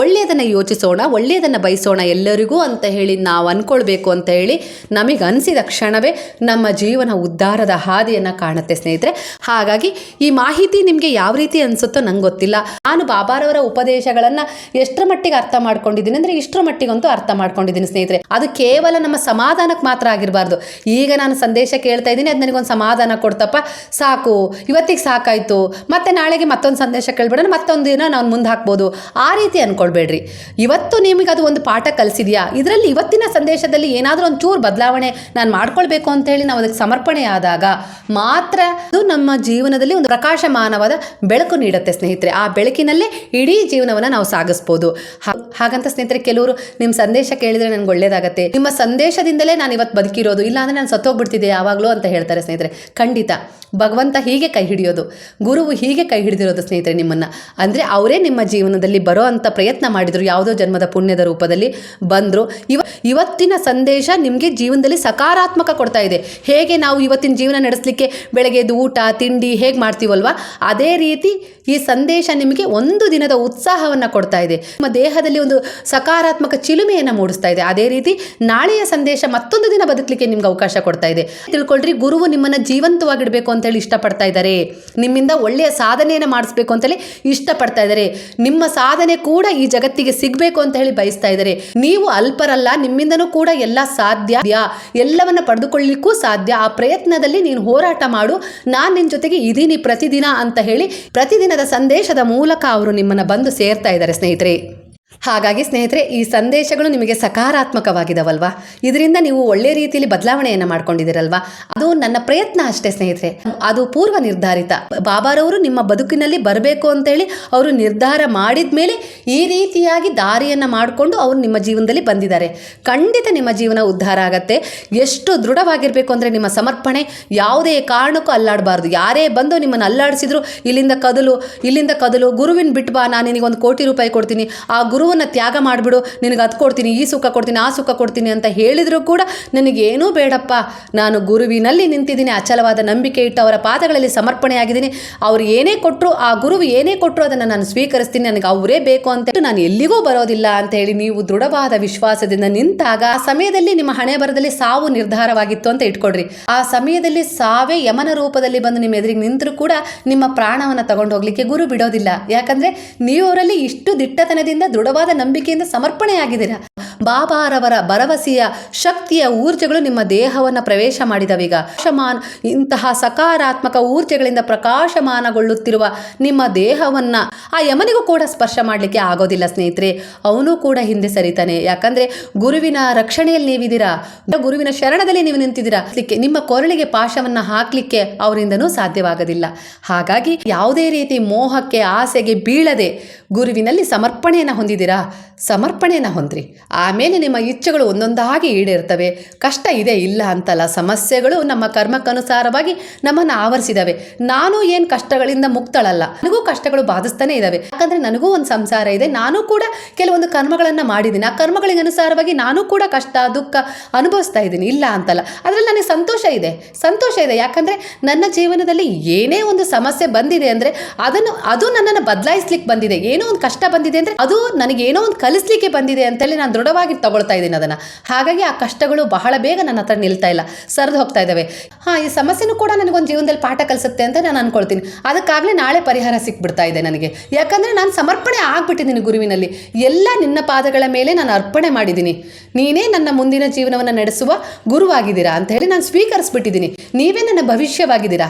ಒಳ್ಳೆಯದನ್ನು ಯೋಚಿಸೋಣ, ಒಳ್ಳೆಯದನ್ನು ಬಯಸೋಣ ಎಲ್ಲರಿಗೂ ಅಂತ ಹೇಳಿ ನಾವು ಅಂದ್ಕೊಳ್ಬೇಕು ಅಂತ ಹೇಳಿ ನಮಗೆ ಅನಿಸಿದ ಕ್ಷಣವೇ ನಮ್ಮ ಜೀವನ ಉದ್ಧಾರದ ಹಾದಿಯನ್ನು ಕಾಣುತ್ತೆ ಸ್ನೇಹಿತರೆ. ಹಾಗಾಗಿ ಈ ಮಾಹಿತಿ ನಿಮಗೆ ಯಾವ ರೀತಿ ಅನಿಸುತ್ತೋ ನಂಗೆ ಗೊತ್ತಿಲ್ಲ. ನಾನು ಬಾಬಾರವರ ಉಪದೇಶಗಳನ್ನು ಎಷ್ಟರ ಮಟ್ಟಿಗೆ ಅರ್ಥ ಮಾಡ್ಕೊಂಡಿದ್ದೀನಿ ಅಂದರೆ ಇಷ್ಟರ ಮಟ್ಟಿಗಂತೂ ಅರ್ಥ ಮಾಡ್ಕೊಂಡಿದ್ದೀನಿ ಸ್ನೇಹಿತರೆ. ಅದು ಕೇವಲ ನಮ್ಮ ಸಮಾಧಾನಕ್ಕೆ ಮಾತ್ರ ಆಗಿರಬಾರ್ದು. ಈಗ ನಾನು ಸಂದೇಶ ಕೇಳ್ತಾ ಇದ್ದೀನಿ, ಅದು ನನಗೊಂದು ಸಮಾಧಾನ ಕೊಡ್ತಪ್ಪ. ಸಾಕು, ಇವತ್ತಿಗೆ ಸಾಕಾಯಿತು. ಮತ್ತೆ ನಾಳೆಗೆ ಮತ್ತೊಂದು ಸಂದೇಶ ಕೇಳ್ಬಿಡೋಣ, ಮತ್ತೊಂದು ದಿನ ನಾನು ಮುಂದೆ ಹಾಕ್ಬೋದು. ಆ ರೀತಿ ಅಂದ್ಕೊಳ್ಬೇಡ್ರಿ ಇವತ್ತು ನಿಮಗೆ ಅದು ಒಂದು ಪಾಠ ಕಲಿಸಿದೆಯಾ? ಇದರಲ್ಲಿ ಇವತ್ತಿನ ಸಂದೇಶದಲ್ಲಿ ಏನಾದರೂ ಒಂದು ಚೂರು ಬದಲಾವಣೆ ನಾನು ಮಾಡ್ಕೊಳ್ಬೇಕು ಅಂತ ಹೇಳಿ ನಾವು ಅದಕ್ಕೆ ಸಮರ್ಪಣೆ ಆದಾಗ ಮಾತ್ರ ಅದು ನಮ್ಮ ಜೀವನದಲ್ಲಿ ಒಂದು ಪ್ರಕಾಶಮಾನವಾದ ಬೆಳಕು ನೀಡುತ್ತೆ ಸ್ನೇಹಿತರೆ. ಆ ಬೆಳಕಿನಲ್ಲೇ ಇಡೀ ಜೀವನವನ್ನು ನಾವು ಸಾಗಿಸ್ಬೋದು. ಹಾಗಂತ ಸ್ನೇಹಿತರೆ, ಕೆಲವರು ನಿಮ್ಮ ಸಂದೇಶ ಕೇಳಿದರೆ ನನಗೆ ಒಳ್ಳೇದಾಗತ್ತೆ. ನಿಮ್ಮ ಸಂದೇಶದಿಂದಲೇ ನಾನು ಇವತ್ತು ಬದುಕಿರೋದು. ಇಲ್ಲಾಂದರೆ ನಾನು ಸತ್ತೋಗ್ಬಿಡ್ತಿದ್ದೆ ಯಾವಾಗಲೂ ಅಂತ ಹೇಳ್ತಾರೆ ಸ್ನೇಹಿತರೆ. ಖಂಡಿತ. ಭಗವಂತ ಹೀಗೆ ಕೈ ಹಿಡಿಯೋದು. ಗುರುವು ಹೀಗೆ ಕೈ ಹಿಡಿದಿರೋದು ಸ್ನೇಹಿತರೆ ನಿಮ್ಮನ್ನು. ಅಂದರೆ ಅವರೇ ನಿಮ್ಮ ಜೀವನದಲ್ಲಿ ಬರೋ ಅಂಥ ಪ್ರಯತ್ನ ಮಾಡಿದರು. ಯಾವುದೋ ಜನ್ಮದ ಪುಣ್ಯದ ರೂಪದಲ್ಲಿ ಬಂದರು. ಇವ, ಇವತ್ತಿನ ಸಂದೇಶ ನಿಮಗೆ ಜೀವನದಲ್ಲಿ ಸಕಾರಾತ್ಮಕ ಕೊಡ್ತಾ ಇದೆ. ಹೇಗೆ ನಾವು ಇವತ್ತಿನ ಜೀವನ ನಡೆಸಲಿಕ್ಕೆ ಬೆಳಗ್ಗೆ ಊಟ, ತಿಂಡಿ ಹೇಗೆ ಮಾಡ್ತೀವಲ್ವ ಅದೇ ರೀತಿ ಈ ಸಂದೇಶ ನಿಮಗೆ ಒಂದು ದಿನದ ಉತ್ಸಾಹವನ್ನು ಕೊಡ್ತಾ ಇದೆ. ನಿಮ್ಮ ದೇಹದಲ್ಲಿ ಒಂದು ಸಕಾರಾತ್ಮಕ ಚಿಲುಮೆಯನ್ನು ಮೂಡಿಸ್ತಾ ಇದೆ. ಅದೇ ರೀತಿ ನಾಳೆಯ ಸಂದೇಶ ಮತ್ತೊಂದು ದಿನ ಬದುಕಲಿಕ್ಕೆ ನಿಮ್ಗೆ ಅವಕಾಶ ಕೊಡ್ತಾ ಇದೆ. ತಿಳ್ಕೊಳ್ರಿ, ಗುರುವು ನಿಮ್ಮನ್ನು ಜೀವಂತವಾಗಿಡಬೇಕು ಅಂತೇಳಿ ಇಷ್ಟಪಡ್ತಾ ಇದ್ದಾರೆ. ನಿಮ್ಮಿಂದ ಒಳ್ಳೆಯ ಸಾಧನೆಯನ್ನು ಮಾಡಿಸ್ಬೇಕು ಅಂತೇಳಿ ಇಷ್ಟಪಡ್ತಾ ಇದ್ದಾರೆ. ನಿಮ್ಮ ಸಾಧನೆ ಕೂಡ ಈ ಜಗತ್ತಿಗೆ ಸಿಗಬೇಕು ಅಂತ ಹೇಳಿ ಬಯಸ್ತಾ ಇದ್ದಾರೆ. ನೀವು ಅಲ್ಪರಲ್ಲ, ನಿಮ್ಮಿಂದನೂ ಕೂಡ ಎಲ್ಲ ಸಾಧ್ಯ. ಎಲ್ಲವನ್ನ ಪಡೆದುಕೊಳ್ಳಿಕ್ಕೂ ಸಾಧ್ಯ. ಆ ಪ್ರಯತ್ನದಲ್ಲಿ ನೀನು ಹೋರಾಟ ಮಾಡು. ನಾನು ನಿನ್ನ ಜೊತೆಗೆ ಇದೀನಿ ಪ್ರತಿದಿನ ಅಂತ ಹೇಳಿ ಪ್ರತಿದಿನದ ಸಂದೇಶದ ಮೂಲಕ ಅವರು ನಿಮ್ಮನ್ನು ಬಂದು ಸೇರ್ತಾ ಇದ್ದಾರೆ ಸ್ನೇಹಿತರೆ. ಹಾಗಾಗಿ ಸ್ನೇಹಿತರೆ, ಈ ಸಂದೇಶಗಳು ನಿಮಗೆ ಸಕಾರಾತ್ಮಕವಾಗಿದವಲ್ವಾ? ಇದರಿಂದ ನೀವು ಒಳ್ಳೆ ರೀತಿಯಲ್ಲಿ ಬದಲಾವಣೆಯನ್ನು ಮಾಡ್ಕೊಂಡಿದ್ದೀರಲ್ವಾ? ಅದು ನನ್ನ ಪ್ರಯತ್ನ ಅಷ್ಟೇ ಸ್ನೇಹಿತರೆ. ಅದು ಪೂರ್ವ ನಿರ್ಧಾರಿತ. ಬಾಬಾರವರು ನಿಮ್ಮ ಬದುಕಿನಲ್ಲಿ ಬರಬೇಕು ಅಂತೇಳಿ ಅವರು ನಿರ್ಧಾರ ಮಾಡಿದ ಮೇಲೆ ಈ ರೀತಿಯಾಗಿ ದಾರಿಯನ್ನು ಮಾಡಿಕೊಂಡು ಅವರು ನಿಮ್ಮ ಜೀವನದಲ್ಲಿ ಬಂದಿದ್ದಾರೆ. ಖಂಡಿತ ನಿಮ್ಮ ಜೀವನ ಉದ್ಧಾರ ಆಗತ್ತೆ. ಎಷ್ಟು ದೃಢವಾಗಿರಬೇಕು ಅಂದರೆ ನಿಮ್ಮ ಸಮರ್ಪಣೆ ಯಾವುದೇ ಕಾರಣಕ್ಕೂ ಅಲ್ಲಾಡಬಾರ್ದು. ಯಾರೇ ಬಂದು ನಿಮ್ಮನ್ನು ಅಲ್ಲಾಡಿಸಿದ್ರು, ಇಲ್ಲಿಂದ ಕದಲು ಇಲ್ಲಿಂದ ಕದಲು, ಗುರುವಿನ ಬಿಟ್ಟು ಬಾ, ನಾನು ನಿನಗೆ ಒಂದು ಕೋಟಿ ರೂಪಾಯಿ ಕೊಡ್ತೀನಿ. ಆ ಗುರುವನ್ನು ತ್ಯಾಗ ಮಾಡಿಬಿಡು. ನಿನಗೆ ಅದು ಕೊಡ್ತೀನಿ, ಈ ಸುಖ ಕೊಡ್ತೀನಿ, ಆ ಸುಖ ಕೊಡ್ತೀನಿ ಅಂತ ಹೇಳಿದರೂ ಕೂಡ ನನಗೇನೂ ಬೇಡಪ್ಪ. ನಾನು ಗುರುವಿನಲ್ಲಿ ನಿಂತಿದ್ದೀನಿ, ಅಚಲವಾದ ನಂಬಿಕೆ ಇಟ್ಟು ಅವರ ಪಾದಗಳಲ್ಲಿ ಸಮರ್ಪಣೆಯಾಗಿದ್ದೀನಿ. ಅವರು ಏನೇ ಕೊಟ್ಟರು ಆ ಗುರುವು ಏನೇ ಕೊಟ್ಟರು ಅದನ್ನು ನಾನು ಸ್ವೀಕರಿಸ್ತೀನಿ, ನನಗೆ ಅವರೇ ಬೇಕು ಅಂತ ನಾನು ಎಲ್ಲಿಗೂ ಬರೋದಿಲ್ಲ ಅಂತ ಹೇಳಿ ನೀವು ದೃಢವಾದ ವಿಶ್ವಾಸದಿಂದ ನಿಂತಾಗ, ಆ ಸಮಯದಲ್ಲಿ ನಿಮ್ಮ ಹಣೆ ಬರದಲ್ಲಿ ಸಾವು ನಿರ್ಧಾರವಾಗಿತ್ತು ಅಂತ ಇಟ್ಕೊಡ್ರಿ. ಆ ಸಮಯದಲ್ಲಿ ಸಾವೇ ಯಮನ ರೂಪದಲ್ಲಿ ಬಂದು ನಿಮ್ಮ ಎದುರಿಗೆ ನಿಂತರೂ ಕೂಡ ನಿಮ್ಮ ಪ್ರಾಣವನ್ನು ತಗೊಂಡು ಹೋಗ್ಲಿಕ್ಕೆ ಗುರು ಬಿಡೋದಿಲ್ಲ. ಯಾಕಂದ್ರೆ ನೀವು ಅವರಲ್ಲಿ ಇಷ್ಟು ದಿಟ್ಟತನದಿಂದ ದೃಢ ದೃಢವಾದ ನಂಬಿಕೆಯಿಂದ ಸಮರ್ಪಣೆಯಾಗಿದ್ದೀರಾ? ಬಾಬಾರವರ ಭರವಸೆಯ ಶಕ್ತಿಯ ಊರ್ಜೆಗಳು ನಿಮ್ಮ ದೇಹವನ್ನು ಪ್ರವೇಶ ಮಾಡಿದವೀಗ. ಶಮಾನ್, ಇಂತಹ ಸಕಾರಾತ್ಮಕ ಊರ್ಜೆಗಳಿಂದ ಪ್ರಕಾಶಮಾನಗೊಳ್ಳುತ್ತಿರುವ ನಿಮ್ಮ ದೇಹವನ್ನು ಆ ಯಮನಿಗೂ ಕೂಡ ಸ್ಪರ್ಶ ಮಾಡಲಿಕ್ಕೆ ಆಗೋದಿಲ್ಲ ಸ್ನೇಹಿತರೆ. ಅವನು ಕೂಡ ಹಿಂದೆ ಸರಿತಾನೆ. ಯಾಕಂದರೆ ಗುರುವಿನ ರಕ್ಷಣೆಯಲ್ಲಿ ನೀವಿದ್ದೀರಾ? ಗುರುವಿನ ಶರಣದಲ್ಲಿ ನೀವು ನಿಂತಿದ್ದೀರಾ? ನಿಮ್ಮ ಕೊರಳಿಗೆ ಪಾಶವನ್ನು ಹಾಕಲಿಕ್ಕೆ ಅವರಿಂದನೂ ಸಾಧ್ಯವಾಗೋದಿಲ್ಲ. ಹಾಗಾಗಿ ಯಾವುದೇ ರೀತಿ ಮೋಹಕ್ಕೆ, ಆಸೆಗೆ ಬೀಳದೆ ಗುರುವಿನಲ್ಲಿ ಸಮರ್ಪಣೆಯನ್ನು ಹೊಂದಿದ್ದೀರಾ ಸಮರ್ಪಣೆಯನ್ನು ಹೊಂದ್ರಿ. ಆಮೇಲೆ ನಿಮ್ಮ ಇಚ್ಛೆಗಳು ಒಂದೊಂದಾಗಿ ಈಡೇರ್ತವೆ. ಕಷ್ಟ ಇದೆ, ಇಲ್ಲ ಅಂತಲ್ಲ. ಸಮಸ್ಯೆಗಳು ನಮ್ಮ ಕರ್ಮಕ್ಕನುಸಾರವಾಗಿ ನಮ್ಮನ್ನು ಆವರಿಸಿದಾವೆ. ನಾನು ಏನು ಕಷ್ಟಗಳಿಂದ ಮುಕ್ತಳಲ್ಲ. ನನಗೂ ಕಷ್ಟಗಳು ಬಾಧಿಸ್ತಾನೆ ಇದ್ದಾವೆ ಯಾಕಂದರೆ ನನಗೂ ಒಂದು ಸಂಸಾರ ಇದೆ. ನಾನು ಕೂಡ ಕೆಲವೊಂದು ಕರ್ಮಗಳನ್ನು ಮಾಡಿದ್ದೀನಿ. ಆ ಕರ್ಮಗಳಿಗೆ ಅನುಸಾರವಾಗಿ ನಾನು ಕೂಡ ಕಷ್ಟ, ದುಃಖ ಅನುಭವಿಸ್ತಾ ಇದ್ದೀನಿ. ಇಲ್ಲ ಅಂತಲ್ಲ. ಅದರಲ್ಲಿ ನನಗೆ ಸಂತೋಷ ಇದೆ. ಸಂತೋಷ ಇದೆ. ಯಾಕಂದರೆ ನನ್ನ ಜೀವನದಲ್ಲಿ ಏನೇ ಒಂದು ಸಮಸ್ಯೆ ಬಂದಿದೆ ಅಂದರೆ ಅದನ್ನು, ಅದು ನನ್ನನ್ನು ಬದಲಾಯಿಸ್ಲಿಕ್ಕೆ ಬಂದಿದೆ. ಏನೋ ಒಂದು ಕಷ್ಟ ಬಂದಿದೆ ಅಂದರೆ ಅದು ನನಗೆ ಏನೋ ಒಂದು ಕಲಿಸ್ಲಿಕ್ಕೆ ಬಂದಿದೆ ಅಂತೇಳಿ ನಾನು ದೃಢವಾಗಿ ತಗೊಳ್ತಾ ಇದ್ದೀನಿ ಅದನ್ನು. ಹಾಗಾಗಿ ಆ ಕಷ್ಟಗಳು ಬಹಳ ಬೇಗ ನನ್ನ ಹತ್ರ ನಿಲ್ತಾ ಇಲ್ಲ, ಸರಿದು ಹೋಗ್ತಾ ಇದ್ದಾವೆ. ಹಾಂ, ಈ ಸಮಸ್ಯೆನೂ ಕೂಡ ನನಗೊಂದು ಜೀವನದಲ್ಲಿ ಪಾಠ ಕಲಿಸುತ್ತೆ ಅಂತ ನಾನು ಅನ್ಕೊಳ್ತೀನಿ. ಅದಕ್ಕಾಗಲೇ ನಾಳೆ ಪರಿಹಾರ ಸಿಕ್ಬಿಡ್ತಾ ಇದೆ ನನಗೆ. ಯಾಕಂದರೆ ನಾನು ಸಮರ್ಪಣೆ ಆಗ್ಬಿಟ್ಟಿದ್ದೀನಿ ಗುರುವಿನಲ್ಲಿ. ಎಲ್ಲ ನಿನ್ನ ಪಾದಗಳ ಮೇಲೆ ನಾನು ಅರ್ಪಣೆ ಮಾಡಿದ್ದೀನಿ. ನೀನೇ ನನ್ನ ಮುಂದಿನ ಜೀವನವನ್ನು ನಡೆಸುವ ಗುರುವಾಗಿದ್ದೀರಾ ಅಂತ ಹೇಳಿ ನಾನು ಸ್ವೀಕರಿಸ್ಬಿಟ್ಟಿದ್ದೀನಿ. ನೀವೇ ನನ್ನ ಭವಿಷ್ಯವಾಗಿದ್ದೀರಾ?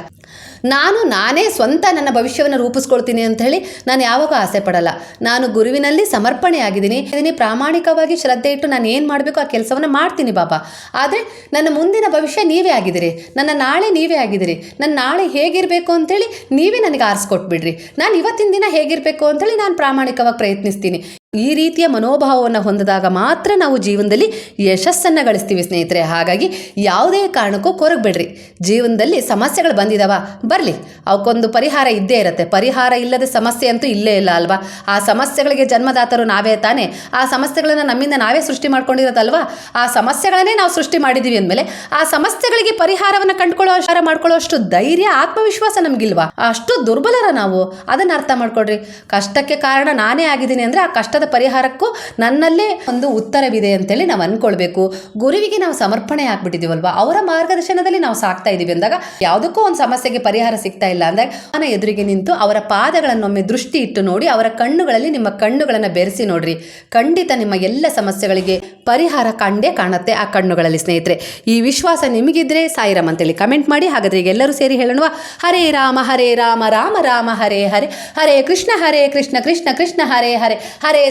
ನಾನು ನಾನೇ ಸ್ವಂತ ನನ್ನ ಭವಿಷ್ಯವನ್ನು ರೂಪಿಸ್ಕೊಳ್ತೀನಿ ಅಂತ ಹೇಳಿ ನಾನು ಯಾವಾಗ ಆಸೆ ಪಡಲ್ಲ. ನಾನು ಗುರುವಿನಲ್ಲಿ ಸಮರ್ಪಣೆ ಆಗಿದ್ದೀನಿ ಇದೀನಿ ಪ್ರಾಮಾಣಿಕವಾಗಿ ಶ್ರದ್ಧೆ ಇಟ್ಟು ನಾನು ಏನು ಮಾಡಬೇಕು ಆ ಕೆಲಸವನ್ನು ಮಾಡ್ತೀನಿ ಬಾಬಾ. ಆದರೆ ನನ್ನ ಮುಂದಿನ ಭವಿಷ್ಯ ನೀವೇ ಆಗಿದ್ದೀರಿ. ನನ್ನ ನಾಳೆ ನೀವೇ ಆಗಿದ್ದೀರಿ. ನನ್ನ ನಾಳೆ ಹೇಗಿರಬೇಕು ಅಂತೇಳಿ ನೀವೇ ನನಗೆ ಆರಿಸ್ಕೊಟ್ಬಿಡ್ರಿ. ನಾನು ಇವತ್ತಿನ ದಿನ ಹೇಗಿರಬೇಕು ಅಂತೇಳಿ ನಾನು ಪ್ರಾಮಾಣಿಕವಾಗಿ ಪ್ರಯತ್ನಿಸ್ತೀನಿ. ಈ ರೀತಿಯ ಮನೋಭಾವವನ್ನು ಹೊಂದಿದಾಗ ಮಾತ್ರ ನಾವು ಜೀವನದಲ್ಲಿ ಯಶಸ್ಸನ್ನು ಗಳಿಸ್ತೀವಿ ಸ್ನೇಹಿತರೆ. ಹಾಗಾಗಿ ಯಾವುದೇ ಕಾರಣಕ್ಕೂ ಕೊರಗಬೇಡ್ರಿ. ಜೀವನದಲ್ಲಿ ಸಮಸ್ಯೆಗಳು ಬಂದಿದಾವ, ಬರಲಿ. ಅವಕ್ಕೊಂದು ಪರಿಹಾರ ಇದ್ದೇ ಇರುತ್ತೆ. ಪರಿಹಾರ ಇಲ್ಲದೆ ಸಮಸ್ಯೆ ಅಂತೂ ಇಲ್ಲೇ ಇಲ್ಲ ಅಲ್ವಾ? ಆ ಸಮಸ್ಯೆಗಳಿಗೆ ಜನ್ಮದಾತರು ನಾವೇ ತಾನೇ? ಆ ಸಮಸ್ಯೆಗಳನ್ನು ನಮ್ಮಿಂದ ನಾವೇ ಸೃಷ್ಟಿ ಮಾಡ್ಕೊಂಡಿರೋದಲ್ವಾ? ಆ ಸಮಸ್ಯೆಗಳನ್ನೇ ನಾವು ಸೃಷ್ಟಿ ಮಾಡಿದ್ದೀವಿ ಅಂದಮೇಲೆ ಆ ಸಮಸ್ಯೆಗಳಿಗೆ ಪರಿಹಾರವನ್ನು ಕಂಡುಕೊಳ್ಳೋ ಅಷ್ಟು ಮಾಡ್ಕೊಳ್ಳೋ ಅಷ್ಟು ಧೈರ್ಯ, ಆತ್ಮವಿಶ್ವಾಸ ನಮಗಿಲ್ವಾ? ಅಷ್ಟು ದುರ್ಬಲರ ನಾವು. ಅದನ್ನು ಅರ್ಥ ಮಾಡ್ಕೊಡ್ರಿ. ಕಷ್ಟಕ್ಕೆ ಕಾರಣ ನಾನೇ ಆಗಿದ್ದೀನಿ ಅಂದರೆ ಆ ಕಷ್ಟದ ಪರಿಹಾರಕ್ಕೂ ನನ್ನಲ್ಲೇ ಒಂದು ಉತ್ತರವಿದೆ ಅಂತೇಳಿ ನಾವು ಅನ್ಕೊಳ್ಬೇಕು. ಗುರುವಿಗೆ ನಾವು ಸಮರ್ಪಣೆ ಆಗ್ಬಿಟ್ಟಿದ್ದೀವಲ್ವಾ ಅವರ ಮಾರ್ಗದರ್ಶನದಲ್ಲಿ ನಾವು ಸಾಕ್ತಾ ಇದ್ದೀವಿ ಅಂದಾಗ ಯಾವುದಕ್ಕೂ ಒಂದು ಸಮಸ್ಯೆಗೆ ಪರಿಹಾರ ಸಿಗ್ತಾ ಇಲ್ಲ ಅಂದಾಗ ಅವನ ಎದುರಿಗೆ ನಿಂತು ಅವರ ಪಾದಗಳನ್ನೊಮ್ಮೆ ದೃಷ್ಟಿ ಇಟ್ಟು ನೋಡಿ ಅವರ ಕಣ್ಣುಗಳಲ್ಲಿ ನಿಮ್ಮ ಕಣ್ಣುಗಳನ್ನು ಬೆರೆಸಿ ನೋಡ್ರಿ. ಖಂಡಿತ ನಿಮ್ಮ ಎಲ್ಲ ಸಮಸ್ಯೆಗಳಿಗೆ ಪರಿಹಾರ ಕಂಡೇ ಕಾಣುತ್ತೆ ಆ ಕಣ್ಣುಗಳಲ್ಲಿ ಸ್ನೇಹಿತರೆ. ಈ ವಿಶ್ವಾಸ ನಿಮಗಿದ್ರೆ ಸಾಯಿರಾಮ್ ಅಂತೇಳಿ ಕಮೆಂಟ್ ಮಾಡಿ. ಹಾಗಾದ್ರೆ ಈಗ ಎಲ್ಲರೂ ಸೇರಿ ಹೇಳೋಣ ಹರೇ ರಾಮ ಹರೇ ರಾಮ ರಾಮ ರಾಮ, ಹರೇ ಹರೇ. ಹರೇ ಕೃಷ್ಣ ಹರೇ ಕೃಷ್ಣ ಕೃಷ್ಣ ಕೃಷ್ಣ, ಹರೇ ಹರೇ. ಹರೇ